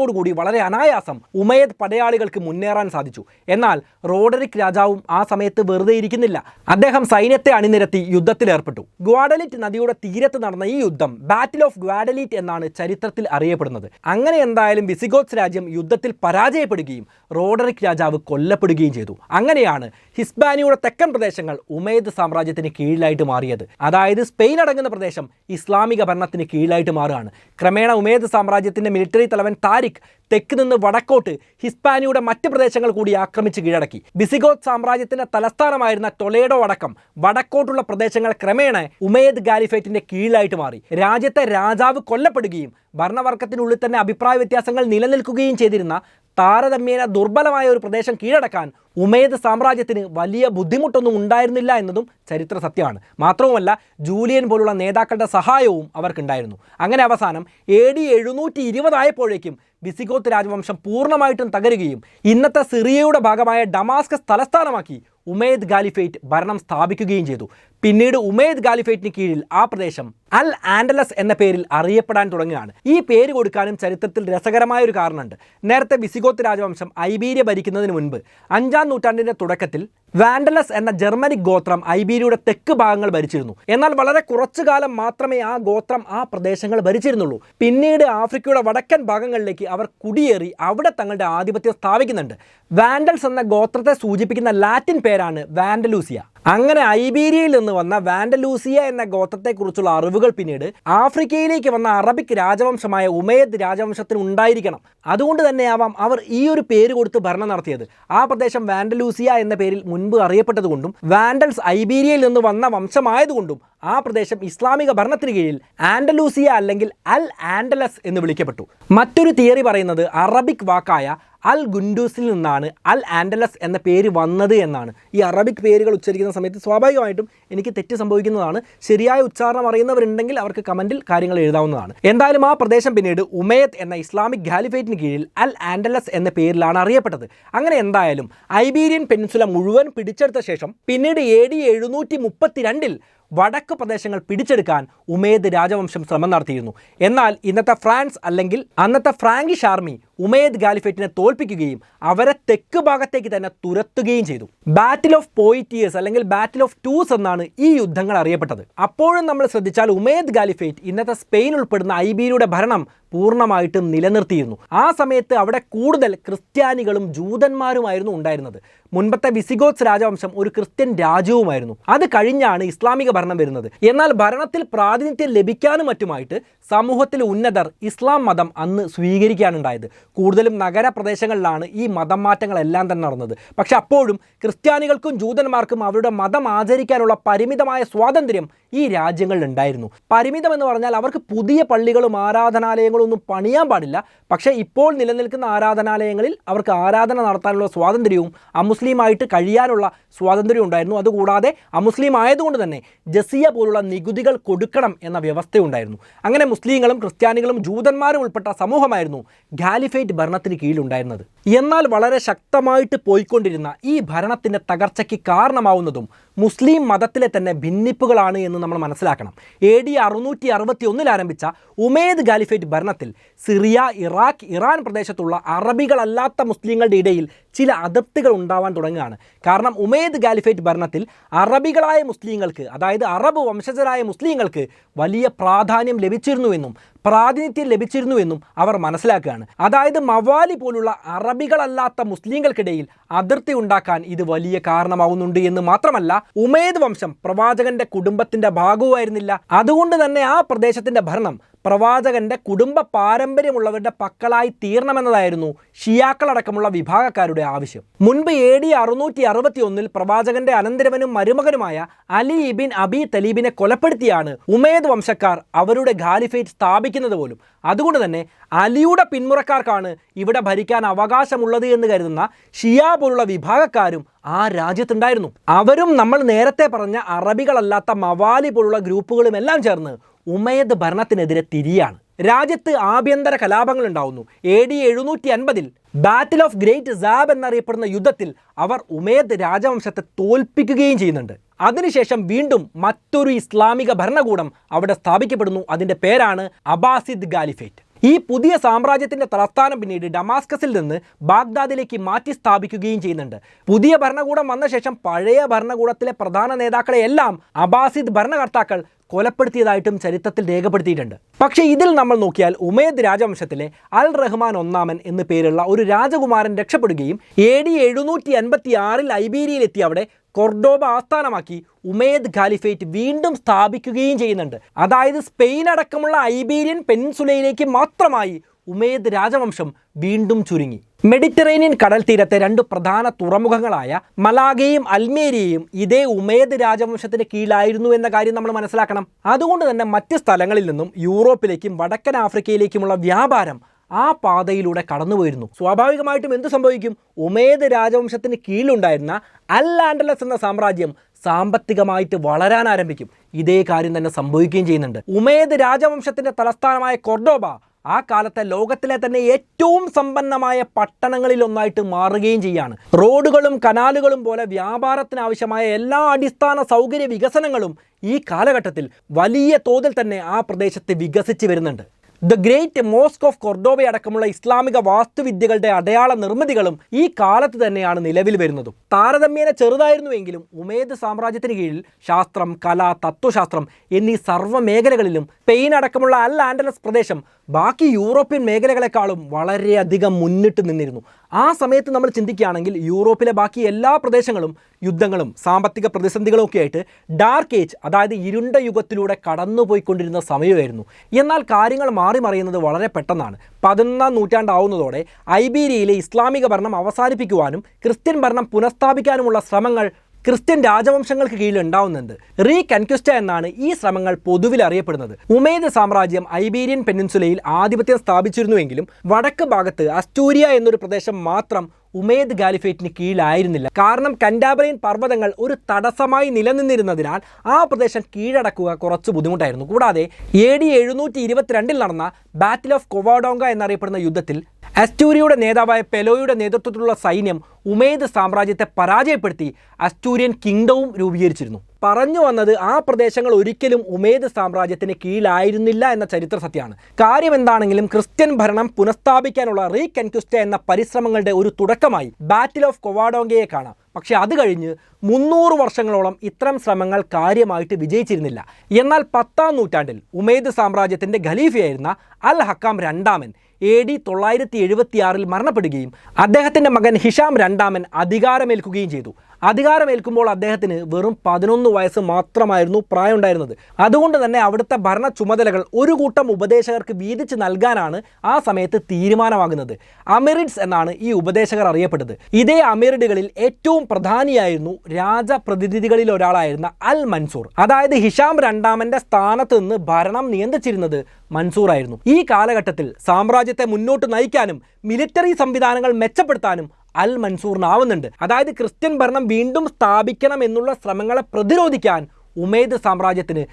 കൂടി വളരെ അനായാസം ഉമേദ് പടയാളികൾക്ക് മുന്നേറാൻ സാധിച്ചു. എന്നാൽ റോഡറിക് രാജാവും ആ സമയത്ത് വെറുതെ ഇരിക്കുന്നില്ല. അദ്ദേഹം സൈന്യത്തെ അണിനിരത്തി യുദ്ധത്തിലേർപ്പെട്ടു ഗ്വാഡലിറ്റ് നദിയുടെ തീരത്ത് നടന്ന ഈ യുദ്ധം ബാറ്റിൽ ഓഫ് ഗ്വാഡലിറ്റ് എന്നാണ് ചരിത്രത്തിൽ അറിയപ്പെടുന്നത്. അങ്ങനെ എന്തായാലും വിസിഗോത്സ് രാജ്യം യുദ്ധത്തിൽ പരാജയപ്പെടുകയും റോഡറിക് രാജാവ് കൊല്ലപ്പെടുകയും ചെയ്തു. അങ്ങനെയാണ് ഹിസ്ബാനിയുടെ തെക്കൻ പ്രദേശങ്ങൾ ഉമേദ് സാമ്രാജ്യത്തിന് കീഴിലായിട്ട് മാറിയത്. അതായത് സ്പെയിൻ അടങ്ങുന്ന പ്രദേശം ഇസ്ലാമിക ഭരണത്തിന് കീഴിലായിട്ട് മാറുകയാണ്. ക്രമേണ ഉമേദ് സാമ്രാജ്യത്തിന്റെ മിലിറ്ററി തലവൻ താരിഖ് തെക്ക് നിന്ന് വടക്കോട്ട് ഹിസ്പാനിയുടെ മറ്റ് പ്രദേശങ്ങൾ കൂടി ആക്രമിച്ച് കീഴടക്കി. ബിസിഗോത്ത് സാമ്രാജ്യത്തിന്റെ തലസ്ഥാനമായിരുന്ന ടൊലേഡോ അടക്കം വടക്കോട്ടുള്ള പ്രദേശങ്ങൾ ക്രമേണ ഉമേദ് ഗാലിഫേറ്റിന്റെ കീഴിലായിട്ട് മാറി. രാജ്യത്തെ രാജാവ് കൊല്ലപ്പെടുകയും ഭരണവർഗത്തിനുള്ളിൽ തന്നെ അഭിപ്രായ വ്യത്യാസങ്ങൾ നിലനിൽക്കുകയും ചെയ്തിരുന്ന താരതമ്യേന ദുർബലമായ ഒരു പ്രദേശം കീഴടക്കാൻ ഉമേദ് സാമ്രാജ്യത്തിന് വലിയ ബുദ്ധിമുട്ടൊന്നും ഉണ്ടായിരുന്നില്ല എന്നതും ചരിത്ര സത്യമാണ്. മാത്രവുമല്ല ജൂലിയൻ പോലുള്ള നേതാക്കളുടെ സഹായവും അവർക്കുണ്ടായിരുന്നു. അങ്ങനെ അവസാനം എ ഡി എഴുന്നൂറ്റി ഇരുപതായപ്പോഴേക്കും വിസിഗോത്ത് രാജവംശം പൂർണമായിട്ടും തകരുകയും ഇന്നത്തെ സിറിയയുടെ ഭാഗമായ ഡമാസ്കസ് തലസ്ഥാനമാക്കി ഉമേദ് ഗാലിഫേറ്റ് ഭരണം സ്ഥാപിക്കുകയും ചെയ്തു. പിന്നീട് ഉമേദ് ഗാലിഫേറ്റിന് കീഴിൽ ആ പ്രദേശം അൽ ആൻഡലസ് എന്ന പേരിൽ അറിയപ്പെടാൻ തുടങ്ങുകയാണ്. ഈ പേര് കൊടുക്കാനും ചരിത്രത്തിൽ രസകരമായ ഒരു കാരണമുണ്ട്. നേരത്തെ വിസിഗോത്ത് രാജവംശം ഐബീരിയ ഭരിക്കുന്നതിന് മുൻപ് അഞ്ചാം നൂറ്റാണ്ടിന്റെ തുടക്കത്തിൽ വാൻഡലസ് എന്ന ജർമ്മനിക് ഗോത്രം ഐബീരിയയുടെ തെക്ക് ഭാഗങ്ങൾ ഭരിച്ചിരുന്നു. എന്നാൽ വളരെ കുറച്ചു കാലം മാത്രമേ ആ ഗോത്രം ആ പ്രദേശങ്ങൾ ഭരിച്ചിരുന്നുള്ളൂ. പിന്നീട് ആഫ്രിക്കയുടെ വടക്കൻ ഭാഗങ്ങളിലേക്ക് അവർ കുടിയേറി അവിടെ തങ്ങളുടെ ആധിപത്യം സ്ഥാപിക്കുന്നുണ്ട്. വാൻഡൽസ് എന്ന ഗോത്രത്തെ സൂചിപ്പിക്കുന്ന ലാറ്റിൻ പേരാണ് വാൻഡലൂസിയ. അങ്ങനെ ഐബീരിയയിൽ നിന്ന് വന്ന വാൻഡലൂസിയ എന്ന ഗോത്രത്തെക്കുറിച്ചുള്ള അറിവുകൾ പിന്നീട് ആഫ്രിക്കയിലേക്ക് വന്ന അറബിക് രാജവംശമായ ഉമേദ് രാജവംശത്തിന് ഉണ്ടായിരിക്കണം. അതുകൊണ്ട് തന്നെയാവാം അവർ ഈ ഒരു പേര് കൊടുത്ത് ഭരണം നടത്തിയത്. ആ പ്രദേശം വാൻഡലൂസിയ എന്ന പേരിൽ മുൻപ് അറിയപ്പെട്ടതുകൊണ്ടും വാൻഡൽസ് ഐബീരിയയിൽ നിന്ന് വന്ന വംശമായതുകൊണ്ടും ആ പ്രദേശം ഇസ്ലാമിക ഭരണത്തിന് കീഴിൽ ആൻഡലൂസിയ അല്ലെങ്കിൽ അൽ ആൻഡലസ് എന്ന് വിളിക്കപ്പെട്ടു. മറ്റൊരു തിയറി പറയുന്നത് അറബിക് വാക്കായ അൽ ഗുൻഡൂസിൽ നിന്നാണ് അൽ ആൻഡലസ് എന്ന പേര് വന്നത് എന്നാണ്. ഈ അറബിക് പേരുകൾ ഉച്ചരിക്കുന്ന സമയത്ത് സ്വാഭാവികമായിട്ടും എനിക്ക് തെറ്റ് സംഭവിക്കുന്നതാണ്. ശരിയായ ഉച്ചാരണം അറിയുന്നവരുണ്ടെങ്കിൽ അവർക്ക് കമന്റിൽ കാര്യങ്ങൾ എഴുതാവുന്നതാണ്. എന്തായാലും ആ പ്രദേശം പിന്നീട് ഉമേദ് എന്ന ഇസ്ലാമിക് ഗാലിഫേറ്റിന് കീഴിൽ അൽ ആൻഡലസ് എന്ന പേരിലാണ് അറിയപ്പെട്ടത്. അങ്ങനെ എന്തായാലും ഐബീരിയൻ പെനിൻസുല മുഴുവൻ പിടിച്ചെടുത്ത ശേഷം പിന്നീട് എ ഡി എഴുന്നൂറ്റി മുപ്പത്തിരണ്ടിൽ വടക്ക് പ്രദേശങ്ങൾ പിടിച്ചെടുക്കാൻ ഉമേദ് രാജവംശം ശ്രമം നടത്തിയിരുന്നു. എന്നാൽ ഇന്നത്തെ ഫ്രാൻസ് അല്ലെങ്കിൽ അന്നത്തെ ഫ്രാങ്കിഷ് ആർമി ഉമേദ് ഗാലിഫേറ്റിനെ തോൽപ്പിക്കുകയും അവരെ തെക്ക് ഭാഗത്തേക്ക് തന്നെ തുരത്തുകയും ചെയ്തു. ബാറ്റിൽ ഓഫ് പോയിറ്റിയേഴ്സ് അല്ലെങ്കിൽ ബാറ്റിൽ ഓഫ് ടൂസ് എന്നാണ് ഈ യുദ്ധങ്ങൾ അറിയപ്പെട്ടത്. അപ്പോഴും നമ്മൾ ശ്രദ്ധിച്ചാൽ ഉമേദ് ഗാലിഫേറ്റ് ഇന്നത്തെ സ്പെയിൻ ഉൾപ്പെടുന്ന ഐബീരിയുടെ ഭരണം പൂർണമായിട്ടും നിലനിർത്തിയിരുന്നു. ആ സമയത്ത് അവിടെ കൂടുതൽ ക്രിസ്ത്യാനികളും ജൂതന്മാരുമായിരുന്നു ഉണ്ടായിരുന്നത്. മുൻപത്തെ വിസിഗോത്സ് രാജവംശം ഒരു ക്രിസ്ത്യൻ രാജ്യവുമായിരുന്നു. അത് കഴിഞ്ഞാണ് ഇസ്ലാമിക ഭരണം വരുന്നത്. എന്നാൽ ഭരണത്തിൽ പ്രാതിനിധ്യം ലഭിക്കാനും മറ്റുമായിട്ട് സമൂഹത്തിൽ ഉന്നതർ ഇസ്ലാം മതം അന്ന് സ്വീകരിക്കാനുണ്ടായത്. കൂടുതലും നഗരപ്രദേശങ്ങളിലാണ് ഈ മതം മാറ്റങ്ങളെല്ലാം തന്നെ നടന്നത്. പക്ഷെ അപ്പോഴും ക്രിസ്ത്യാനികൾക്കും ജൂതന്മാർക്കും അവരുടെ മതം ആചരിക്കാനുള്ള പരിമിതമായ സ്വാതന്ത്ര്യം ഈ രാജ്യങ്ങളിൽ ഉണ്ടായിരുന്നു പരിമിതം എന്ന് പറഞ്ഞാൽ അവർക്ക് പുതിയ പള്ളികളും ആരാധനാലയങ്ങളും ഒന്നും പണിയാൻ പാടില്ല. പക്ഷേ ഇപ്പോൾ നിലനിൽക്കുന്ന ആരാധനാലയങ്ങളിൽ അവർക്ക് ആരാധന നടത്താനുള്ള സ്വാതന്ത്ര്യവും അമുസ്ലിമായിട്ട് കഴിയാനുള്ള സ്വാതന്ത്ര്യവും ഉണ്ടായിരുന്നു. അതുകൂടാതെ അമുസ്ലിം ആയതുകൊണ്ട് തന്നെ ജസിയ പോലുള്ള നികുതികൾ കൊടുക്കണം എന്ന വ്യവസ്ഥയുണ്ടായിരുന്നു. അങ്ങനെ മുസ്ലിങ്ങളും ക്രിസ്ത്യാനികളും ജൂതന്മാരും ഉൾപ്പെട്ട സമൂഹമായിരുന്നു ഗാലിഫേറ്റ് ഭരണത്തിന് കീഴിലുണ്ടായിരുന്നത്. എന്നാൽ വളരെ ശക്തമായിട്ട് പോയിക്കൊണ്ടിരുന്ന ഈ ഭരണത്തിന്റെ തകർച്ചയ്ക്ക് കാരണമാവുന്നതും മുസ്ലിം മതത്തിലെ തന്നെ ഭിന്നിപ്പുകളാണ് എന്ന് നമ്മൾ മനസ്സിലാക്കണം. എ ഡി അറുന്നൂറ്റി അറുപത്തി ഒന്നിൽ ആരംഭിച്ച ഉമേദ് ഖാലിഫേറ്റ് ഭരണത്തിൽ സിറിയ ഇറാഖ് ഇറാൻ പ്രദേശത്തുള്ള അറബികളല്ലാത്ത മുസ്ലിങ്ങളുടെ ഇടയിൽ ചില അതിർത്തികൾ ഉണ്ടാവാൻ തുടങ്ങുകയാണ്. കാരണം ഉമേദ് ഖാലിഫേറ്റ് ഭരണത്തിൽ അറബികളായ മുസ്ലിങ്ങൾക്ക് അതായത് അറബ് വംശജരായ മുസ്ലിങ്ങൾക്ക് വലിയ പ്രാധാന്യം ലഭിച്ചിരുന്നുവെന്നും പ്രാതിനിധ്യം ലഭിച്ചിരുന്നുവെന്നും അവർ മനസ്സിലാക്കുകയാണ്. അതായത് മവാലി പോലുള്ള അറബികളല്ലാത്ത മുസ്ലിങ്ങൾക്കിടയിൽ അതിർത്തി ഉണ്ടാക്കാൻ ഇത് വലിയ കാരണമാവുന്നുണ്ട് എന്ന് മാത്രമല്ല ഉമേദ് വംശം പ്രവാചകന്റെ കുടുംബത്തിന്റെ ഭാഗവുമായിരുന്നില്ല. അതുകൊണ്ട് തന്നെ ആ പ്രദേശത്തിന്റെ ഭരണം പ്രവാചകന്റെ കുടുംബ പാരമ്പര്യമുള്ളവരുടെ പക്കളായി തീരണമെന്നതായിരുന്നു ഷിയാക്കളടക്കമുള്ള വിഭാഗക്കാരുടെ ആവശ്യം. മുൻപ് എ ഡി അറുന്നൂറ്റി അറുപത്തി ഒന്നിൽ പ്രവാചകന്റെ അനന്തരവനും മരുമകനുമായ അലി ഇബിൻ അബി തലീബിനെ കൊലപ്പെടുത്തിയാണ് ഉമേദ് വംശക്കാർ അവരുടെ ഖാലിഫേറ്റ് സ്ഥാപിക്കുന്നത് പോലും. അതുകൊണ്ട് തന്നെ അലിയുടെ പിന്മുറക്കാർക്കാണ് ഇവിടെ ഭരിക്കാൻ അവകാശമുള്ളത് എന്ന് കരുതുന്ന ഷിയ പോലുള്ള വിഭാഗക്കാരും ആ രാജ്യത്തുണ്ടായിരുന്നു. അവരും നമ്മൾ നേരത്തെ പറഞ്ഞ അറബികളല്ലാത്ത മവാലി പോലുള്ള ഗ്രൂപ്പുകളും എല്ലാം ചേർന്ന് ഉമയദ് ഭരണത്തിനെതിരെ തിരിയാണ്. രാജ്യത്ത് ആഭ്യന്തര കലാപങ്ങൾ ഉണ്ടാവുന്നു. എ ഡി എഴുന്നൂറ്റി അൻപതിൽ ബാറ്റിൽ ഓഫ് ഗ്രേറ്റ് സാബ് എന്നറിയപ്പെടുന്ന യുദ്ധത്തിൽ അവർ ഉമേദ് രാജവംശത്തെ തോൽപ്പിക്കുകയും ചെയ്യുന്നുണ്ട്. അതിനുശേഷം വീണ്ടും മറ്റൊരു ഇസ്ലാമിക ഭരണകൂടം അവിടെ സ്ഥാപിക്കപ്പെടുന്നു. അതിന്റെ പേരാണ് അബാസിദ് ഗാലിഫേറ്റ് ഈ പുതിയ സാമ്രാജ്യത്തിന്റെ തലസ്ഥാനം പിന്നീട് ഡമാസ്കസിൽ നിന്ന് ബാഗ്ദാദിലേക്ക് മാറ്റി സ്ഥാപിക്കുകയും ചെയ്യുന്നുണ്ട്. പുതിയ ഭരണകൂടം വന്ന ശേഷം പഴയ ഭരണകൂടത്തിലെ പ്രധാന നേതാക്കളെയെല്ലാം അബാസിദ് ഭരണകർത്താക്കൾ കൊലപ്പെടുത്തിയതായിട്ടും ചരിത്രത്തിൽ രേഖപ്പെടുത്തിയിട്ടുണ്ട്. പക്ഷേ ഇതിൽ നമ്മൾ നോക്കിയാൽ ഉമേദ് രാജവംശത്തിലെ അൽ റഹ്മാൻ ഒന്നാമൻ എന്ന് പേരുള്ള ഒരു രാജകുമാരൻ രക്ഷപ്പെടുകയും എ ഡി എഴുന്നൂറ്റി അൻപത്തി ആറിൽ ഐബീരിയയിലെത്തി അവിടെ കൊർഡോബ ആസ്ഥാനമാക്കി ഉമേദ് ഖാലിഫേറ്റ് വീണ്ടും സ്ഥാപിക്കുകയും ചെയ്യുന്നുണ്ട്. അതായത് സ്പെയിൻ അടക്കമുള്ള ഐബീരിയൻ പെൻസുലയിലേക്ക് മാത്രമായി ഉമേദ് രാജവംശം വീണ്ടും ചുരുങ്ങി. മെഡിറ്ററേനിയൻ കടൽ തീരത്തെ രണ്ട് പ്രധാന തുറമുഖങ്ങളായ മലാഗയും അൽമേരിയയും ഇതേ ഉമേദ് രാജവംശത്തിന് കീഴിലായിരുന്നു എന്ന കാര്യം നമ്മൾ മനസ്സിലാക്കണം. അതുകൊണ്ട് തന്നെ മറ്റ് സ്ഥലങ്ങളിൽ നിന്നും യൂറോപ്പിലേക്കും വടക്കൻ ആഫ്രിക്കയിലേക്കുമുള്ള വ്യാപാരം ആ പാതയിലൂടെ കടന്നു പോയിരുന്നു. സ്വാഭാവികമായിട്ടും എന്ത് സംഭവിക്കും? ഉമേദ് രാജവംശത്തിന് കീഴിലുണ്ടായിരുന്ന അൽ ആൻഡലസ് എന്ന സാമ്രാജ്യം സാമ്പത്തികമായിട്ട് വളരാൻ ആരംഭിക്കും. ഇതേ കാര്യം തന്നെ സംഭവിക്കുകയും ചെയ്യുന്നുണ്ട്. ഉമേദ് രാജവംശത്തിന്റെ തലസ്ഥാനമായ കൊർഡോബ ആ കാലത്തെ ലോകത്തിലെ തന്നെ ഏറ്റവും സമ്പന്നമായ പട്ടണങ്ങളിൽ ഒന്നായിട്ട് മാറുകയും ചെയ്യാണ്. റോഡുകളും കനാലുകളും പോലെ വ്യാപാരത്തിന് ആവശ്യമായ എല്ലാ അടിസ്ഥാന സൗകര്യ വികസനങ്ങളും ഈ കാലഘട്ടത്തിൽ വലിയ തോതിൽ തന്നെ ആ പ്രദേശത്ത് വികസിച്ച് വരുന്നുണ്ട്. The great mosque of Cordoba അടക്കമുള്ള ഇസ്ലാമിക വാസ്തുവിദ്യകളുടെ അടയാള നിർമ്മിതികളും ഈ കാലത്ത് തന്നെയാണ് നിലവിൽ വരുന്നതും. താരതമ്യേന ചെറുതായിരുന്നുവെങ്കിലും ഉമേദ് സാമ്രാജ്യത്തിന് കീഴിൽ ശാസ്ത്രം കല തത്വശാസ്ത്രം എന്നീ സർവ മേഖലകളിലും സ്പെയിൻ അടക്കമുള്ള അൽ ആൻഡലസ് പ്രദേശം ബാക്കി യൂറോപ്യൻ മേഖലകളെക്കാളും വളരെയധികം മുന്നിട്ട് നിന്നിരുന്നു. ആ സമയത്ത് നമ്മൾ ചിന്തിക്കുകയാണെങ്കിൽ യൂറോപ്പിലെ ബാക്കി എല്ലാ പ്രദേശങ്ങളും യുദ്ധങ്ങളും സാമ്പത്തിക പ്രതിസന്ധികളും ഒക്കെ ആയിട്ട് ഡാർക്ക് ഏജ് അതായത് ഇരുണ്ട യുഗത്തിലൂടെ കടന്നുപോയിക്കൊണ്ടിരുന്ന സമയമായിരുന്നു. എന്നാൽ കാര്യങ്ങൾ മാറി മറിയുന്നത് വളരെ പെട്ടെന്നാണ്. പതിനൊന്നാം നൂറ്റാണ്ടാവുന്നതോടെ ഐബീരിയയിലെ ഇസ്ലാമിക ഭരണം അവസാനിപ്പിക്കുവാനും ക്രിസ്ത്യൻ ഭരണം പുനഃസ്ഥാപിക്കാനുമുള്ള ശ്രമങ്ങൾ ക്രിസ്ത്യൻ രാജവംശങ്ങൾക്ക് കീഴിൽ ഉണ്ടാവുന്നുണ്ട്. റീ കൻക്വസ്റ്റ എന്നാണ് ഈ ശ്രമങ്ങൾ പൊതുവിൽ അറിയപ്പെടുന്നത്. ഉമേദ് സാമ്രാജ്യം ഐബീരിയൻ പെനിൻസുലയിൽ ആധിപത്യം സ്ഥാപിച്ചിരുന്നുവെങ്കിലും വടക്ക് ഭാഗത്ത് അസ്റ്റൂരിയ എന്നൊരു പ്രദേശം മാത്രം ഉമേദ് ഗാലിഫേറ്റിന് കീഴിലായിരുന്നില്ല. കാരണം കൻഡാബ്രൈൻ പർവതങ്ങൾ ഒരു തടസ്സമായി നിലനിന്നിരുന്നതിനാൽ ആ പ്രദേശം കീഴടക്കുക കുറച്ച് ബുദ്ധിമുട്ടായിരുന്നു. കൂടാതെ എ ഡി എഴുന്നൂറ്റി ഇരുപത്തിരണ്ടിൽ നടന്ന ബാറ്റിൽ ഓഫ് കൊവാഡോങ്ക എന്നറിയപ്പെടുന്ന യുദ്ധത്തിൽ അസ്റ്റൂരിയയുടെ നേതാവായ പെലോയുടെ നേതൃത്വത്തിലുള്ള സൈന്യം ഉമേദ് സാമ്രാജ്യത്തെ പരാജയപ്പെടുത്തി അസ്റ്റൂരിയൻ കിങ്ഡവും രൂപീകരിച്ചിരുന്നു. പറഞ്ഞു വന്നത് ആ പ്രദേശങ്ങൾ ഒരിക്കലും ഉമേദ് സാമ്രാജ്യത്തിന് കീഴിലായിരുന്നില്ല എന്ന ചരിത്ര സത്യമാണ്. കാര്യം എന്താണെങ്കിലും ക്രിസ്ത്യൻ ഭരണം പുനഃസ്ഥാപിക്കാനുള്ള റീകൺക്വിസ്റ്റ എന്ന പരിശ്രമങ്ങളുടെ ഒരു തുടക്കമായി ബാറ്റിൽ ഓഫ് കൊവാഡോങ്കയെ കാണാം. പക്ഷേ അത് കഴിഞ്ഞ് മുന്നൂറ് വർഷങ്ങളോളം ഇത്തരം ശ്രമങ്ങൾ കാര്യമായിട്ട് വിജയിച്ചിരുന്നില്ല. എന്നാൽ പത്താം നൂറ്റാണ്ടിൽ ഉമേദ് സാമ്രാജ്യത്തിന്റെ ഖലീഫയായിരുന്ന അൽ ഹക്കാം രണ്ടാമൻ എ ഡി തൊള്ളായിരത്തി എഴുപത്തിയാറിൽ മരണപ്പെടുകയും അദ്ദേഹത്തിന്റെ മകൻ ഹിഷാം രണ്ടാമൻ അധികാരമേൽക്കുകയും ചെയ്തു. അധികാരമേൽക്കുമ്പോൾ അദ്ദേഹത്തിന് വെറും പതിനൊന്ന് വയസ്സ് മാത്രമായിരുന്നു പ്രായമുണ്ടായിരുന്നത്. അതുകൊണ്ട് തന്നെ അവിടുത്തെ ഭരണ ചുമതലകൾ ഒരു കൂട്ടം ഉപദേശകർക്ക് വീതിച്ച് നൽകാനാണ് ആ സമയത്ത് തീരുമാനമാകുന്നത്. അമിറിഡ്സ് എന്നാണ് ഈ ഉപദേശകർ അറിയപ്പെട്ടത്. ഇതേ അമിറിഡുകളിൽ ഏറ്റവും പ്രധാനിയായിരുന്നു രാജപ്രതിനിധികളിൽ ഒരാളായിരുന്ന അൽ മൻസൂർ. അതായത് ഹിഷാം രണ്ടാമന്റെ സ്ഥാനത്ത് നിന്ന് ഭരണം നിയന്ത്രിച്ചിരുന്നത് മൻസൂർ ആയിരുന്നു. ഈ കാലഘട്ടത്തിൽ സാമ്രാജ്യത്തെ മുന്നോട്ട് നയിക്കാനും മിലിറ്ററി സംവിധാനങ്ങൾ മെച്ചപ്പെടുത്താനും അൽ മൻസൂറിനാവുന്നുണ്ട് അതായത് ക്രിസ്ത്യൻ ഭരണം വീണ്ടും സ്ഥാപിക്കണം എന്നുള്ള ശ്രമങ്ങളെ പ്രതിരോധിക്കാൻ ഉമേദ് സാമ്രാജ്യത്തിന്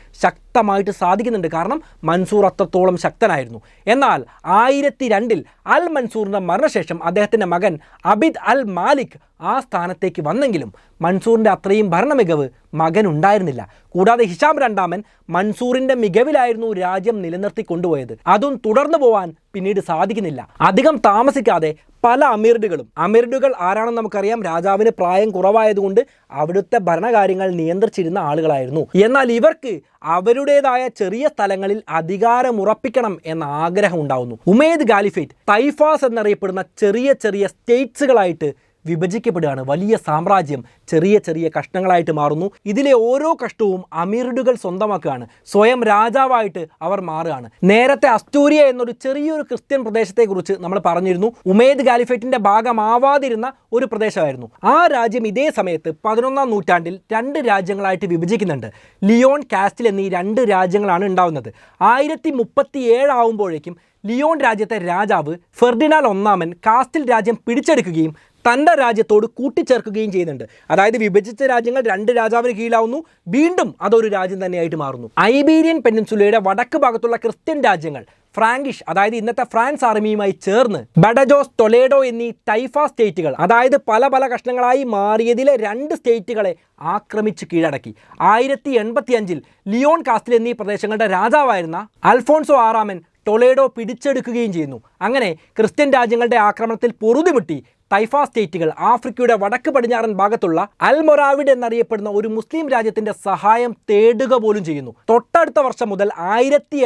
ശക്തമായിട്ട് സാധിക്കുന്നുണ്ട്. കാരണം മൻസൂർ അത്രത്തോളം ശക്തനായിരുന്നു. എന്നാൽ ആയിരത്തി രണ്ടിൽ അൽ മൻസൂറിന്റെ മരണശേഷം അദ്ദേഹത്തിന്റെ മകൻ അബിദ് അൽ മാലിക് ആ സ്ഥാനത്തേക്ക് വന്നെങ്കിലും മൻസൂറിന്റെ അത്രയും ഭരണമികവ് മകൻ ഉണ്ടായിരുന്നില്ല. കൂടാതെ ഹിഷാം രണ്ടാമൻ മൻസൂറിന്റെ മികവിലായിരുന്നു രാജ്യം നിലനിർത്തി കൊണ്ടുപോയത്. അതും തുടർന്നു പോവാൻ പിന്നീട് സാധിക്കുന്നില്ല. അധികം താമസിക്കാതെ പല അമീർഡുകളും അമീർഡുകൾ ആരാണെന്ന് നമുക്കറിയാം രാജാവിന് പ്രായം കുറവായതുകൊണ്ട് അവിടുത്തെ ഭരണകാര്യങ്ങൾ നിയന്ത്രിച്ചിരുന്ന ആളുകളായിരുന്നു. എന്നാൽ ഇവർക്ക് അവരുടേതായ ചെറിയ സ്ഥലങ്ങളിൽ അധികാരമുറപ്പിക്കണം എന്ന ആഗ്രഹം ഉണ്ടാവുന്നു. ഉമേദ് ഗാലിഫേറ്റ് തൈഫാസ് എന്നറിയപ്പെടുന്ന ചെറിയ ചെറിയ സ്റ്റേറ്റ്സുകളായിട്ട് വിഭജിക്കപ്പെടുകയാണ്. വലിയ സാമ്രാജ്യം ചെറിയ ചെറിയ കഷ്ണങ്ങളായിട്ട് മാറുന്നു. ഇതിലെ ഓരോ കഷ്ടവും അമീറുകൾ സ്വന്തമാക്കുകയാണ്. സ്വയം രാജാവായിട്ട് അവർ മാറുകയാണ്. നേരത്തെ അസ്റ്റൂരിയ എന്നൊരു ചെറിയൊരു ക്രിസ്ത്യൻ പ്രദേശത്തെക്കുറിച്ച് നമ്മൾ പറഞ്ഞിരുന്നു. ഉമേദ് ഗാലിഫേറ്റിന്റെ ഭാഗമാവാതിരുന്ന ഒരു പ്രദേശമായിരുന്നു. ആ രാജ്യം ഇതേ സമയത്ത് പതിനൊന്നാം നൂറ്റാണ്ടിൽ രണ്ട് രാജ്യങ്ങളായിട്ട് വിഭജിക്കുന്നുണ്ട്. ലിയോൺ കാസ്റ്റിൽ എന്നീ രണ്ട് രാജ്യങ്ങളാണ് ഉണ്ടാവുന്നത്. ആയിരത്തി മുപ്പത്തി ഏഴാവുമ്പോഴേക്കും ലിയോൺ രാജ്യത്തെ രാജാവ് ഫെർഡിനാൽ ഒന്നാമൻ കാസ്റ്റിൽ രാജ്യം പിടിച്ചെടുക്കുകയും തന്റെ രാജ്യത്തോട് കൂട്ടിച്ചേർക്കുകയും ചെയ്യുന്നുണ്ട്. അതായത് വിഭജിച്ച രാജ്യങ്ങൾ രണ്ട് രാജാവിന് കീഴിലാവുന്നു. വീണ്ടും അതൊരു രാജ്യം തന്നെയായിട്ട് മാറുന്നു. ഐബീരിയൻ പെനിൻസുലയുടെ വടക്ക് ഭാഗത്തുള്ള ക്രിസ്ത്യൻ രാജ്യങ്ങൾ ഫ്രാങ്കിഷ് അതായത് ഇന്നത്തെ ഫ്രാൻസ് ആർമിയുമായി ചേർന്ന് ബഡജോസ് ടൊലേഡോ എന്നീ ടൈഫ സ്റ്റേറ്റുകൾ അതായത് പല പല കഷ്ണങ്ങളായി മാറിയതിലെ രണ്ട് സ്റ്റേറ്റുകളെ ആക്രമിച്ച് കീഴടക്കി. ആയിരത്തി എൺപത്തി അഞ്ചിൽ ലിയോൺ കാസ്റ്റിൽ എന്നീ പ്രദേശങ്ങളുടെ രാജാവായിരുന്ന അൽഫോൺസോ ആറാമൻ ടൊലേഡോ പിടിച്ചെടുക്കുകയും ചെയ്യുന്നു. അങ്ങനെ ക്രിസ്ത്യൻ രാജ്യങ്ങളുടെ ആക്രമണത്തിൽ പൊറുതിമുട്ടി ടൈഫ സ്റ്റേറ്റുകൾ ആഫ്രിക്കയുടെ വടക്ക് പടിഞ്ഞാറൻ ഭാഗത്തുള്ള അൽമൊറാവിഡ് എന്നറിയപ്പെടുന്ന ഒരു മുസ്ലിം രാജ്യത്തിന്റെ സഹായം തേടുക പോലും ചെയ്യുന്നു. തൊട്ടടുത്ത വർഷം മുതൽ ആയിരത്തി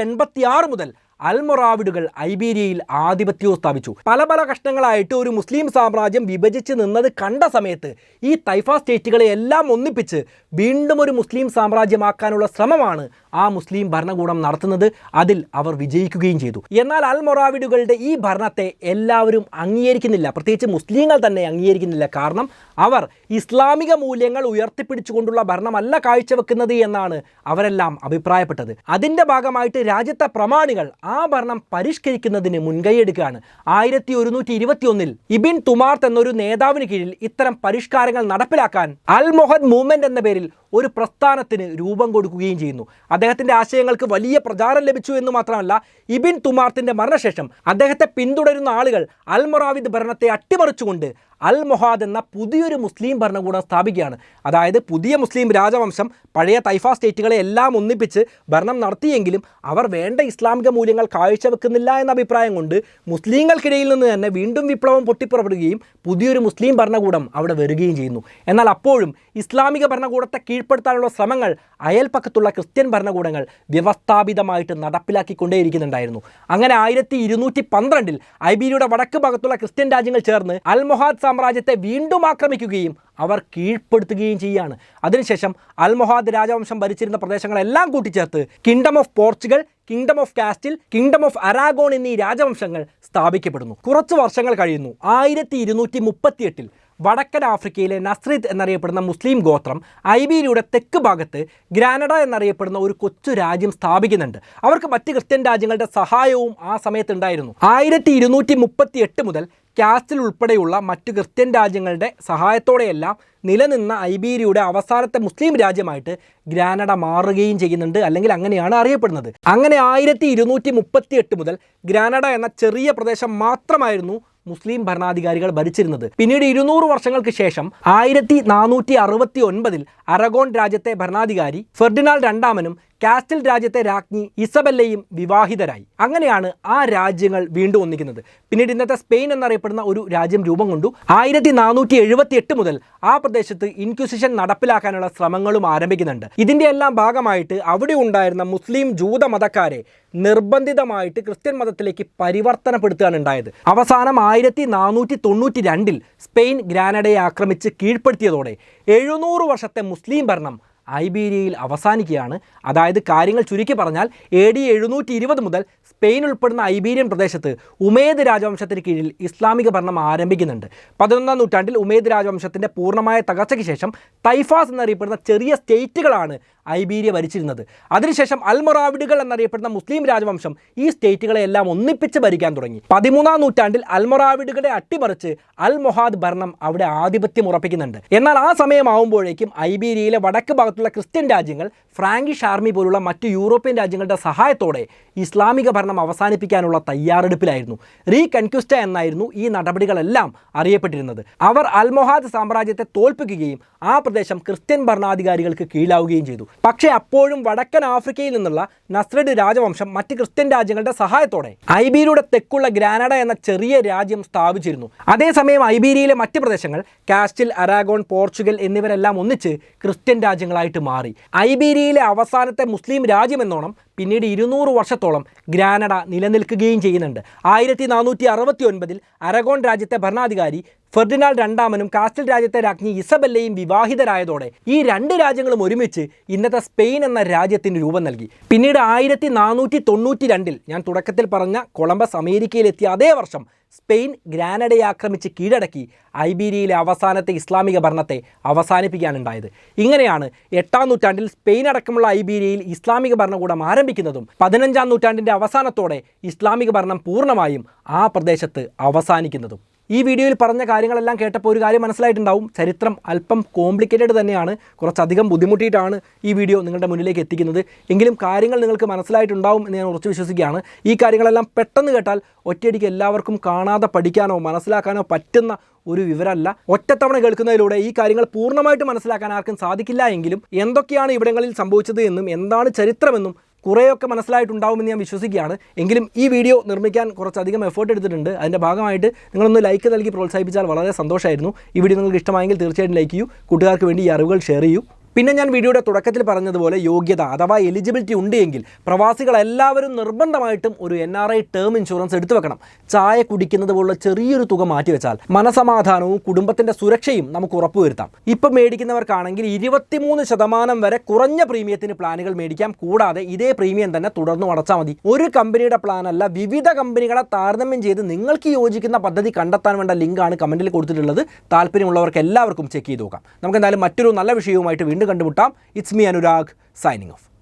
മുതൽ അൽമൊറാവിഡുകൾ ഐബീരിയയിൽ ആധിപത്യവും സ്ഥാപിച്ചു. പല പല കഷ്ണങ്ങളായിട്ട് ഒരു മുസ്ലിം സാമ്രാജ്യം വിഭജിച്ച് നിന്നത് കണ്ട സമയത്ത് ഈ തൈഫ സ്റ്റേറ്റുകളെ എല്ലാം ഒന്നിപ്പിച്ച് വീണ്ടും ഒരു മുസ്ലിം സാമ്രാജ്യമാക്കാനുള്ള ശ്രമമാണ് ആ മുസ്ലിം ഭരണകൂടം നടത്തുന്നത്. അതിൽ അവർ വിജയിക്കുകയും ചെയ്തു. എന്നാൽ അൽമൊറാവിഡുകളുടെ ഈ ഭരണത്തെ എല്ലാവരും അംഗീകരിക്കുന്നില്ല. പ്രത്യേകിച്ച് മുസ്ലിങ്ങൾ തന്നെ അംഗീകരിക്കുന്നില്ല. കാരണം അവർ ഇസ്ലാമിക മൂല്യങ്ങൾ ഉയർത്തിപ്പിടിച്ചുകൊണ്ടുള്ള ഭരണമല്ല കാഴ്ചവെക്കുന്നത് എന്നാണ് അവരെല്ലാം അഭിപ്രായപ്പെട്ടത്. അതിന്റെ ഭാഗമായിട്ട് രാജ്യത്തെ പ്രമാണികൾ ആ ഭരണം പരിഷ്കരിക്കുന്നതിന് മുൻകൈയെടുക്കുകയാണ്. ആയിരത്തി ഒരുന്നൂറ്റി ഇരുപത്തിയൊന്നിൽ ഇബിൻ തുമാർത്ത് എന്നൊരു നേതാവിന് കീഴിൽ ഇത്തരം പരിഷ്കാരങ്ങൾ നടപ്പിലാക്കാൻ അൽ മൊഹദ് മൂവ്മെന്റ് എന്ന പേരിൽ ഒരു പ്രസ്ഥാനത്തിന് രൂപം കൊടുക്കുകയും ചെയ്യുന്നു. അദ്ദേഹത്തിന്റെ ആശയങ്ങൾക്ക് വലിയ പ്രചാരം ലഭിച്ചു എന്ന് മാത്രമല്ല ഇബിൻ തുമാർത്തിന്റെ മരണശേഷം അദ്ദേഹത്തെ പിന്തുടരുന്ന ആളുകൾ അൽ മൊറാവിദ് ഭരണത്തെ അട്ടിമറിച്ചുകൊണ്ട് അൽ മൊഹാദ് എന്ന പുതിയൊരു മുസ്ലിം ഭരണകൂടം സ്ഥാപിക്കുകയാണ്. അതായത് പുതിയ മുസ്ലിം രാജവംശം പഴയ തൈഫ സ്റ്റേറ്റുകളെ എല്ലാം ഒന്നിപ്പിച്ച് ഭരണം നടത്തിയെങ്കിലും അവർ വേണ്ട ഇസ്ലാമിക മൂല്യങ്ങൾ കാഴ്ചവെക്കുന്നില്ല എന്ന അഭിപ്രായം കൊണ്ട് മുസ്ലിങ്ങൾക്കിടയിൽ നിന്ന് തന്നെ വീണ്ടും വിപ്ലവം പൊട്ടിപ്പുറപ്പെടുകയും പുതിയൊരു മുസ്ലിം ഭരണകൂടം അവിടെ വരികയും ചെയ്യുന്നു. എന്നാൽ അപ്പോഴും ഇസ്ലാമിക ഭരണകൂടത്തെ കീഴ്പ്പെടുത്താനുള്ള ശ്രമങ്ങൾ അയൽപ്പക്കത്തുള്ള ക്രിസ്ത്യൻ ഭരണകൂടങ്ങൾ വ്യവസ്ഥാപിതമായിട്ട് നടപ്പിലാക്കിക്കൊണ്ടേയിരിക്കുന്നുണ്ടായിരുന്നു. അങ്ങനെ ആയിരത്തി ഇരുന്നൂറ്റി പന്ത്രണ്ടിൽ ഐബീരിയുടെ വടക്ക് ഭാഗത്തുള്ള ക്രിസ്ത്യൻ രാജ്യങ്ങൾ ചേർന്ന് അൽ മൊഹാദ് സാമ്രാജ്യത്തെ വീണ്ടും ആക്രമിക്കുകയും അവർ കീഴ്പ്പെടുത്തുകയും ചെയ്യുകയാണ്. അതിനുശേഷം അൽമൊഹാദ് രാജവംശം ഭരിച്ചിരുന്ന പ്രദേശങ്ങളെല്ലാം കൂട്ടിച്ചേർത്ത് kingdom of Portugal kingdom of Castile kingdom of Aragon എന്നീ രാജവംശങ്ങൾ സ്ഥാപിക്കപ്പെടുന്നു. കുറച്ച് വർഷങ്ങൾ കഴിയുന്നു. ആയിരത്തി ഇരുന്നൂറ്റി മുപ്പത്തിയെട്ടിൽ വടക്കൻ ആഫ്രിക്കയിലെ നസ്രിദ് എന്നറിയപ്പെടുന്ന മുസ്ലിം ഗോത്രം ഐബീരിയുടെ തെക്ക് ഭാഗത്ത് ഗ്രാനഡ എന്നറിയപ്പെടുന്ന ഒരു കൊച്ചു രാജ്യം സ്ഥാപിക്കുന്നുണ്ട്. അവർക്ക് മറ്റ് ക്രിസ്ത്യൻ രാജ്യങ്ങളുടെ സഹായവും ആ സമയത്തുണ്ടായിരുന്നു. ആയിരത്തി ഇരുന്നൂറ്റി മുപ്പത്തി എട്ട് മുതൽ കാസ്റ്റിൽ ഉൾപ്പെടെയുള്ള മറ്റു ക്രിസ്ത്യൻ രാജ്യങ്ങളുടെ സഹായത്തോടെയെല്ലാം നിലനിന്ന ഐബീരിയയുടെ അവസാനത്തെ മുസ്ലിം രാജ്യമായിട്ട് ഗ്രാനഡ മാറുകയും ചെയ്യുന്നുണ്ട് അല്ലെങ്കിൽ അങ്ങനെയാണ് അറിയപ്പെടുന്നത്. അങ്ങനെ ആയിരത്തി ഇരുന്നൂറ്റി മുപ്പത്തി എട്ട് മുതൽ ഗ്രാനഡ എന്ന ചെറിയ പ്രദേശം മാത്രമായിരുന്നു മുസ്ലിം ഭരണാധികാരികൾ ഭരിച്ചിരുന്നത്. പിന്നീട് ഇരുന്നൂറ് വർഷങ്ങൾക്ക് ശേഷം ആയിരത്തി നാനൂറ്റി അറുപത്തി ഒൻപതിൽ അരഗോൺ രാജ്യത്തെ ഭരണാധികാരി ഫെർഡിനാൾ രണ്ടാമനും കാസ്റ്റൽ രാജ്യത്തെ രാജ്ഞി ഇസബല്ലയും വിവാഹിതരായി. അങ്ങനെയാണ് ആ രാജ്യങ്ങൾ വീണ്ടും ഒന്നിക്കുന്നത്. പിന്നീട് ഇന്നത്തെ സ്പെയിൻ എന്നറിയപ്പെടുന്ന ഒരു രാജ്യം രൂപം കൊണ്ടു. ആയിരത്തി നാനൂറ്റി എഴുപത്തി എട്ട് മുതൽ ആ പ്രദേശത്ത് ഇൻക്വിസിഷൻ നടപ്പിലാക്കാനുള്ള ശ്രമങ്ങളും ആരംഭിക്കുന്നുണ്ട്. ഇതിന്റെ എല്ലാം ഭാഗമായിട്ട് അവിടെ ഉണ്ടായിരുന്ന മുസ്ലിം ജൂത മതക്കാരെ നിർബന്ധിതമായിട്ട് ക്രിസ്ത്യൻ മതത്തിലേക്ക് പരിവർത്തനപ്പെടുത്തുകയാണ് ഉണ്ടായത്. അവസാനം ആയിരത്തി നാനൂറ്റി തൊണ്ണൂറ്റി രണ്ടിൽ സ്പെയിൻ ഗ്രാനഡയെ ആക്രമിച്ച് കീഴ്പ്പെടുത്തിയതോടെ എഴുന്നൂറ് വർഷത്തെ മുസ്ലിം ഭരണം ഐബീരിയയിൽ അവസാനിക്കുകയാണ്. അതായത് കാര്യങ്ങൾ ചുരുക്കി പറഞ്ഞാൽ എ ഡി എഴുന്നൂറ്റി ഇരുപത് മുതൽ സ്പെയിൻ ഉൾപ്പെടുന്ന ഐബീരിയൻ പ്രദേശത്ത് ഉമേദ് രാജവംശത്തിന് കീഴിൽ ഇസ്ലാമിക ഭരണം ആരംഭിക്കുന്നുണ്ട്. പതിനൊന്നാം നൂറ്റാണ്ടിൽ ഉമേദ് രാജവംശത്തിന്റെ പൂർണമായ തകർച്ചയ്ക്ക് ശേഷം തൈഫാസ് എന്നറിയപ്പെടുന്ന ചെറിയ സ്റ്റേറ്റുകളാണ് ഐബീരിയ ഭരിച്ചിരുന്നത്. അതിനുശേഷം അൽമൊറാവിഡുകൾ എന്നറിയപ്പെടുന്ന മുസ്ലിം രാജവംശം ഈ സ്റ്റേറ്റുകളെ എല്ലാം ഒന്നിപ്പിച്ച് ഭരിക്കാൻ തുടങ്ങി. പതിമൂന്നാം നൂറ്റാണ്ടിൽ അൽമൊറാവിഡുകളെ അട്ടിമറിച്ച് അൽ മൊഹാദ് ഭരണം അവിടെ ആധിപത്യം ഉറപ്പിക്കുന്നുണ്ട്. എന്നാൽ ആ സമയമാവുമ്പോഴേക്കും ഐബീരിയയിലെ വടക്ക് ഭാഗത്തുള്ള ക്രിസ്ത്യൻ രാജ്യങ്ങൾ ഫ്രാങ്കിഷ് ആർമി പോലുള്ള മറ്റ് യൂറോപ്യൻ രാജ്യങ്ങളുടെ സഹായത്തോടെ ഇസ്ലാമിക ഭരണം അവസാനിപ്പിക്കാനുള്ള തയ്യാറെടുപ്പിലായിരുന്നു. റീകൺക്വിസ്റ്റ എന്നായിരുന്നു ഈ നടപടികളെല്ലാം അറിയപ്പെട്ടിരുന്നത്. അവർ അൽമൊഹാദ് സാമ്രാജ്യത്തെ തോൽപ്പിക്കുകയും ആ പ്രദേശം ക്രിസ്ത്യൻ ഭരണാധികാരികൾക്ക് കീഴാവുകയും ചെയ്തു. പക്ഷേ അപ്പോഴും വടക്കൻ ആഫ്രിക്കയിൽ നിന്നുള്ള നസ്രഡ് രാജവംശം മറ്റ് ക്രിസ്ത്യൻ രാജ്യങ്ങളുടെ സഹായത്തോടെ ഐബീരിയുടെ തെക്കുള്ള ഗ്രാനഡ എന്ന ചെറിയ രാജ്യം സ്ഥാപിച്ചിരുന്നു. അതേസമയം ഐബീരിയയിലെ മറ്റ് പ്രദേശങ്ങൾ കാസ്റ്റിൽ അരാഗോൺ പോർച്ചുഗൽ എന്നിവരെല്ലാം ഒന്നിച്ച് ക്രിസ്ത്യൻ രാജ്യങ്ങളായിട്ട് മാറി. ഐബീരിയയിലെ അവസാനത്തെ മുസ്ലിം രാജ്യമെന്നോണം പിന്നീട് ഇരുന്നൂറ് വർഷത്തോളം ഗ്രാനഡ നിലനിൽക്കുകയും ചെയ്യുന്നുണ്ട്. ആയിരത്തി നാനൂറ്റി അറുപത്തി ഒൻപതിൽ അരഗോൺ രാജ്യത്തെ ഭരണാധികാരി ഫെർഡിനാൾഡ് രണ്ടാമനും കാസ്റ്റിൽ രാജ്യത്തെ രാജ്ഞി ഇസബല്ലയും വിവാഹിതരായതോടെ ഈ രണ്ട് രാജ്യങ്ങളും ഒരുമിച്ച് ഇന്നത്തെ സ്പെയിൻ എന്ന രാജ്യത്തിന് രൂപം നൽകി. പിന്നീട് ആയിരത്തി നാനൂറ്റി തൊണ്ണൂറ്റി രണ്ടിൽ ഞാൻ തുടക്കത്തിൽ പറഞ്ഞ കൊളംബസ് അമേരിക്കയിലെത്തിയ അതേ വർഷം സ്പെയിൻ ഗ്രാനഡയെ ആക്രമിച്ച് കീഴടക്കി ഐബീരിയയിലെ അവസാനത്തെ ഇസ്ലാമിക ഭരണത്തെ അവസാനിപ്പിക്കാനുണ്ടായത്. ഇങ്ങനെയാണ് എട്ടാം നൂറ്റാണ്ടിൽ സ്പെയിൻ അടക്കമുള്ള ഐബീരിയയിൽ ഇസ്ലാമിക ഭരണകൂടം ആരംഭിക്കുന്നതും പതിനഞ്ചാം നൂറ്റാണ്ടിന്റെ അവസാനത്തോടെ ഇസ്ലാമിക ഭരണം പൂർണമായും ആ പ്രദേശത്ത് അവസാനിക്കുന്നതും. ഈ വീഡിയോയിൽ പറഞ്ഞ കാര്യങ്ങളെല്ലാം കേട്ടപ്പോൾ ഒരു കാര്യം മനസ്സിലായിട്ടുണ്ടാവും. ചരിത്രം അല്പം കോംപ്ലിക്കേറ്റഡ് തന്നെയാണ്. കുറച്ചധികം ബുദ്ധിമുട്ടിയിട്ടാണ് ഈ വീഡിയോ നിങ്ങളുടെ മുന്നിലേക്ക് എത്തിക്കുന്നത്. എങ്കിലും കാര്യങ്ങൾ നിങ്ങൾക്ക് മനസ്സിലായിട്ടുണ്ടാവും എന്ന് ഞാൻ ഉറച്ചു വിശ്വസിക്കുകയാണ്. ഈ കാര്യങ്ങളെല്ലാം പെട്ടെന്ന് കേട്ടാൽ ഒറ്റയടിക്ക് എല്ലാവർക്കും കാണാതെ പഠിക്കാനോ മനസ്സിലാക്കാനോ പറ്റുന്ന ഒരു വിവരമല്ല. ഒറ്റത്തവണ കേൾക്കുന്നതിലൂടെ ഈ കാര്യങ്ങൾ പൂർണമായിട്ട് മനസ്സിലാക്കാൻ ആർക്കും സാധിക്കില്ല എങ്കിലും എന്തൊക്കെയാണ് ഇവിടങ്ങളിൽ സംഭവിച്ചത് എന്നും എന്താണ് ചരിത്രമെന്നും കുറേയൊക്കെ മനസ്സിലായിട്ടുണ്ടാവുമെന്ന് ഞാൻ വിശ്വസിക്കുകയാണ്. എങ്കിലും ഈ വീഡിയോ നിർമ്മിക്കാൻ കുറച്ചധികം എഫേർട്ട് എടുത്തിട്ടുണ്ട്. അതിന്റെ ഭാഗമായിട്ട് നിങ്ങളൊന്ന് ലൈക്ക് നൽകി പ്രോത്സാഹിപ്പിച്ചാൽ വളരെ സന്തോഷമായിരുന്നു ഈ വീഡിയോ നിങ്ങൾക്ക് ഇഷ്ടമായെങ്കിൽ തീർച്ചയായിട്ടും ലൈക്ക് ചെയ്യൂ. കൂട്ടുകാർക്ക് വേണ്ടി ഈ അറിവുകൾ ഷെയർ ചെയ്യൂ. പിന്നെ ഞാൻ വീഡിയോയുടെ തുടക്കത്തിൽ പറഞ്ഞതുപോലെ യോഗ്യത അഥവാ എലിജിബിലിറ്റി ഉണ്ട് എങ്കിൽ പ്രവാസികൾ എല്ലാവരും നിർബന്ധമായിട്ടും ഒരു N R I term insurance എടുത്തു വെക്കണം. ചായ കുടിക്കുന്നത് പോലുള്ള ചെറിയൊരു തുക മാറ്റിവെച്ചാൽ മനസമാധാനവും കുടുംബത്തിന്റെ സുരക്ഷയും നമുക്ക് ഉറപ്പുവരുത്താം ഇപ്പം മേടിക്കുന്നവർക്കാണെങ്കിൽ ഇരുപത്തിമൂന്ന് ശതമാനം വരെ കുറഞ്ഞ പ്രീമിയത്തിന് പ്ലാനുകൾ മേടിക്കാം. കൂടാതെ ഇതേ പ്രീമിയം തന്നെ തുടർന്ന് അടച്ചാൽ മതി. ഒരു കമ്പനിയുടെ പ്ലാൻ അല്ല. വിവിധ കമ്പനികളെ താരതമ്യം ചെയ്ത് നിങ്ങൾക്ക് യോജിക്കുന്ന പദ്ധതി കണ്ടെത്താൻ വേണ്ട ലിങ്കാണ് കമന്റിൽ കൊടുത്തിട്ടുള്ളത്. താല്പര്യമുള്ളവർക്ക് എല്ലാവർക്കും ചെക്ക് ചെയ്ത് നോക്കാം. നമുക്ക് എന്തായാലും മറ്റൊരു നല്ല വിഷയവുമായിട്ട് വീണ്ടും കണ്ടുമുട്ടാം. It's me Anurag signing off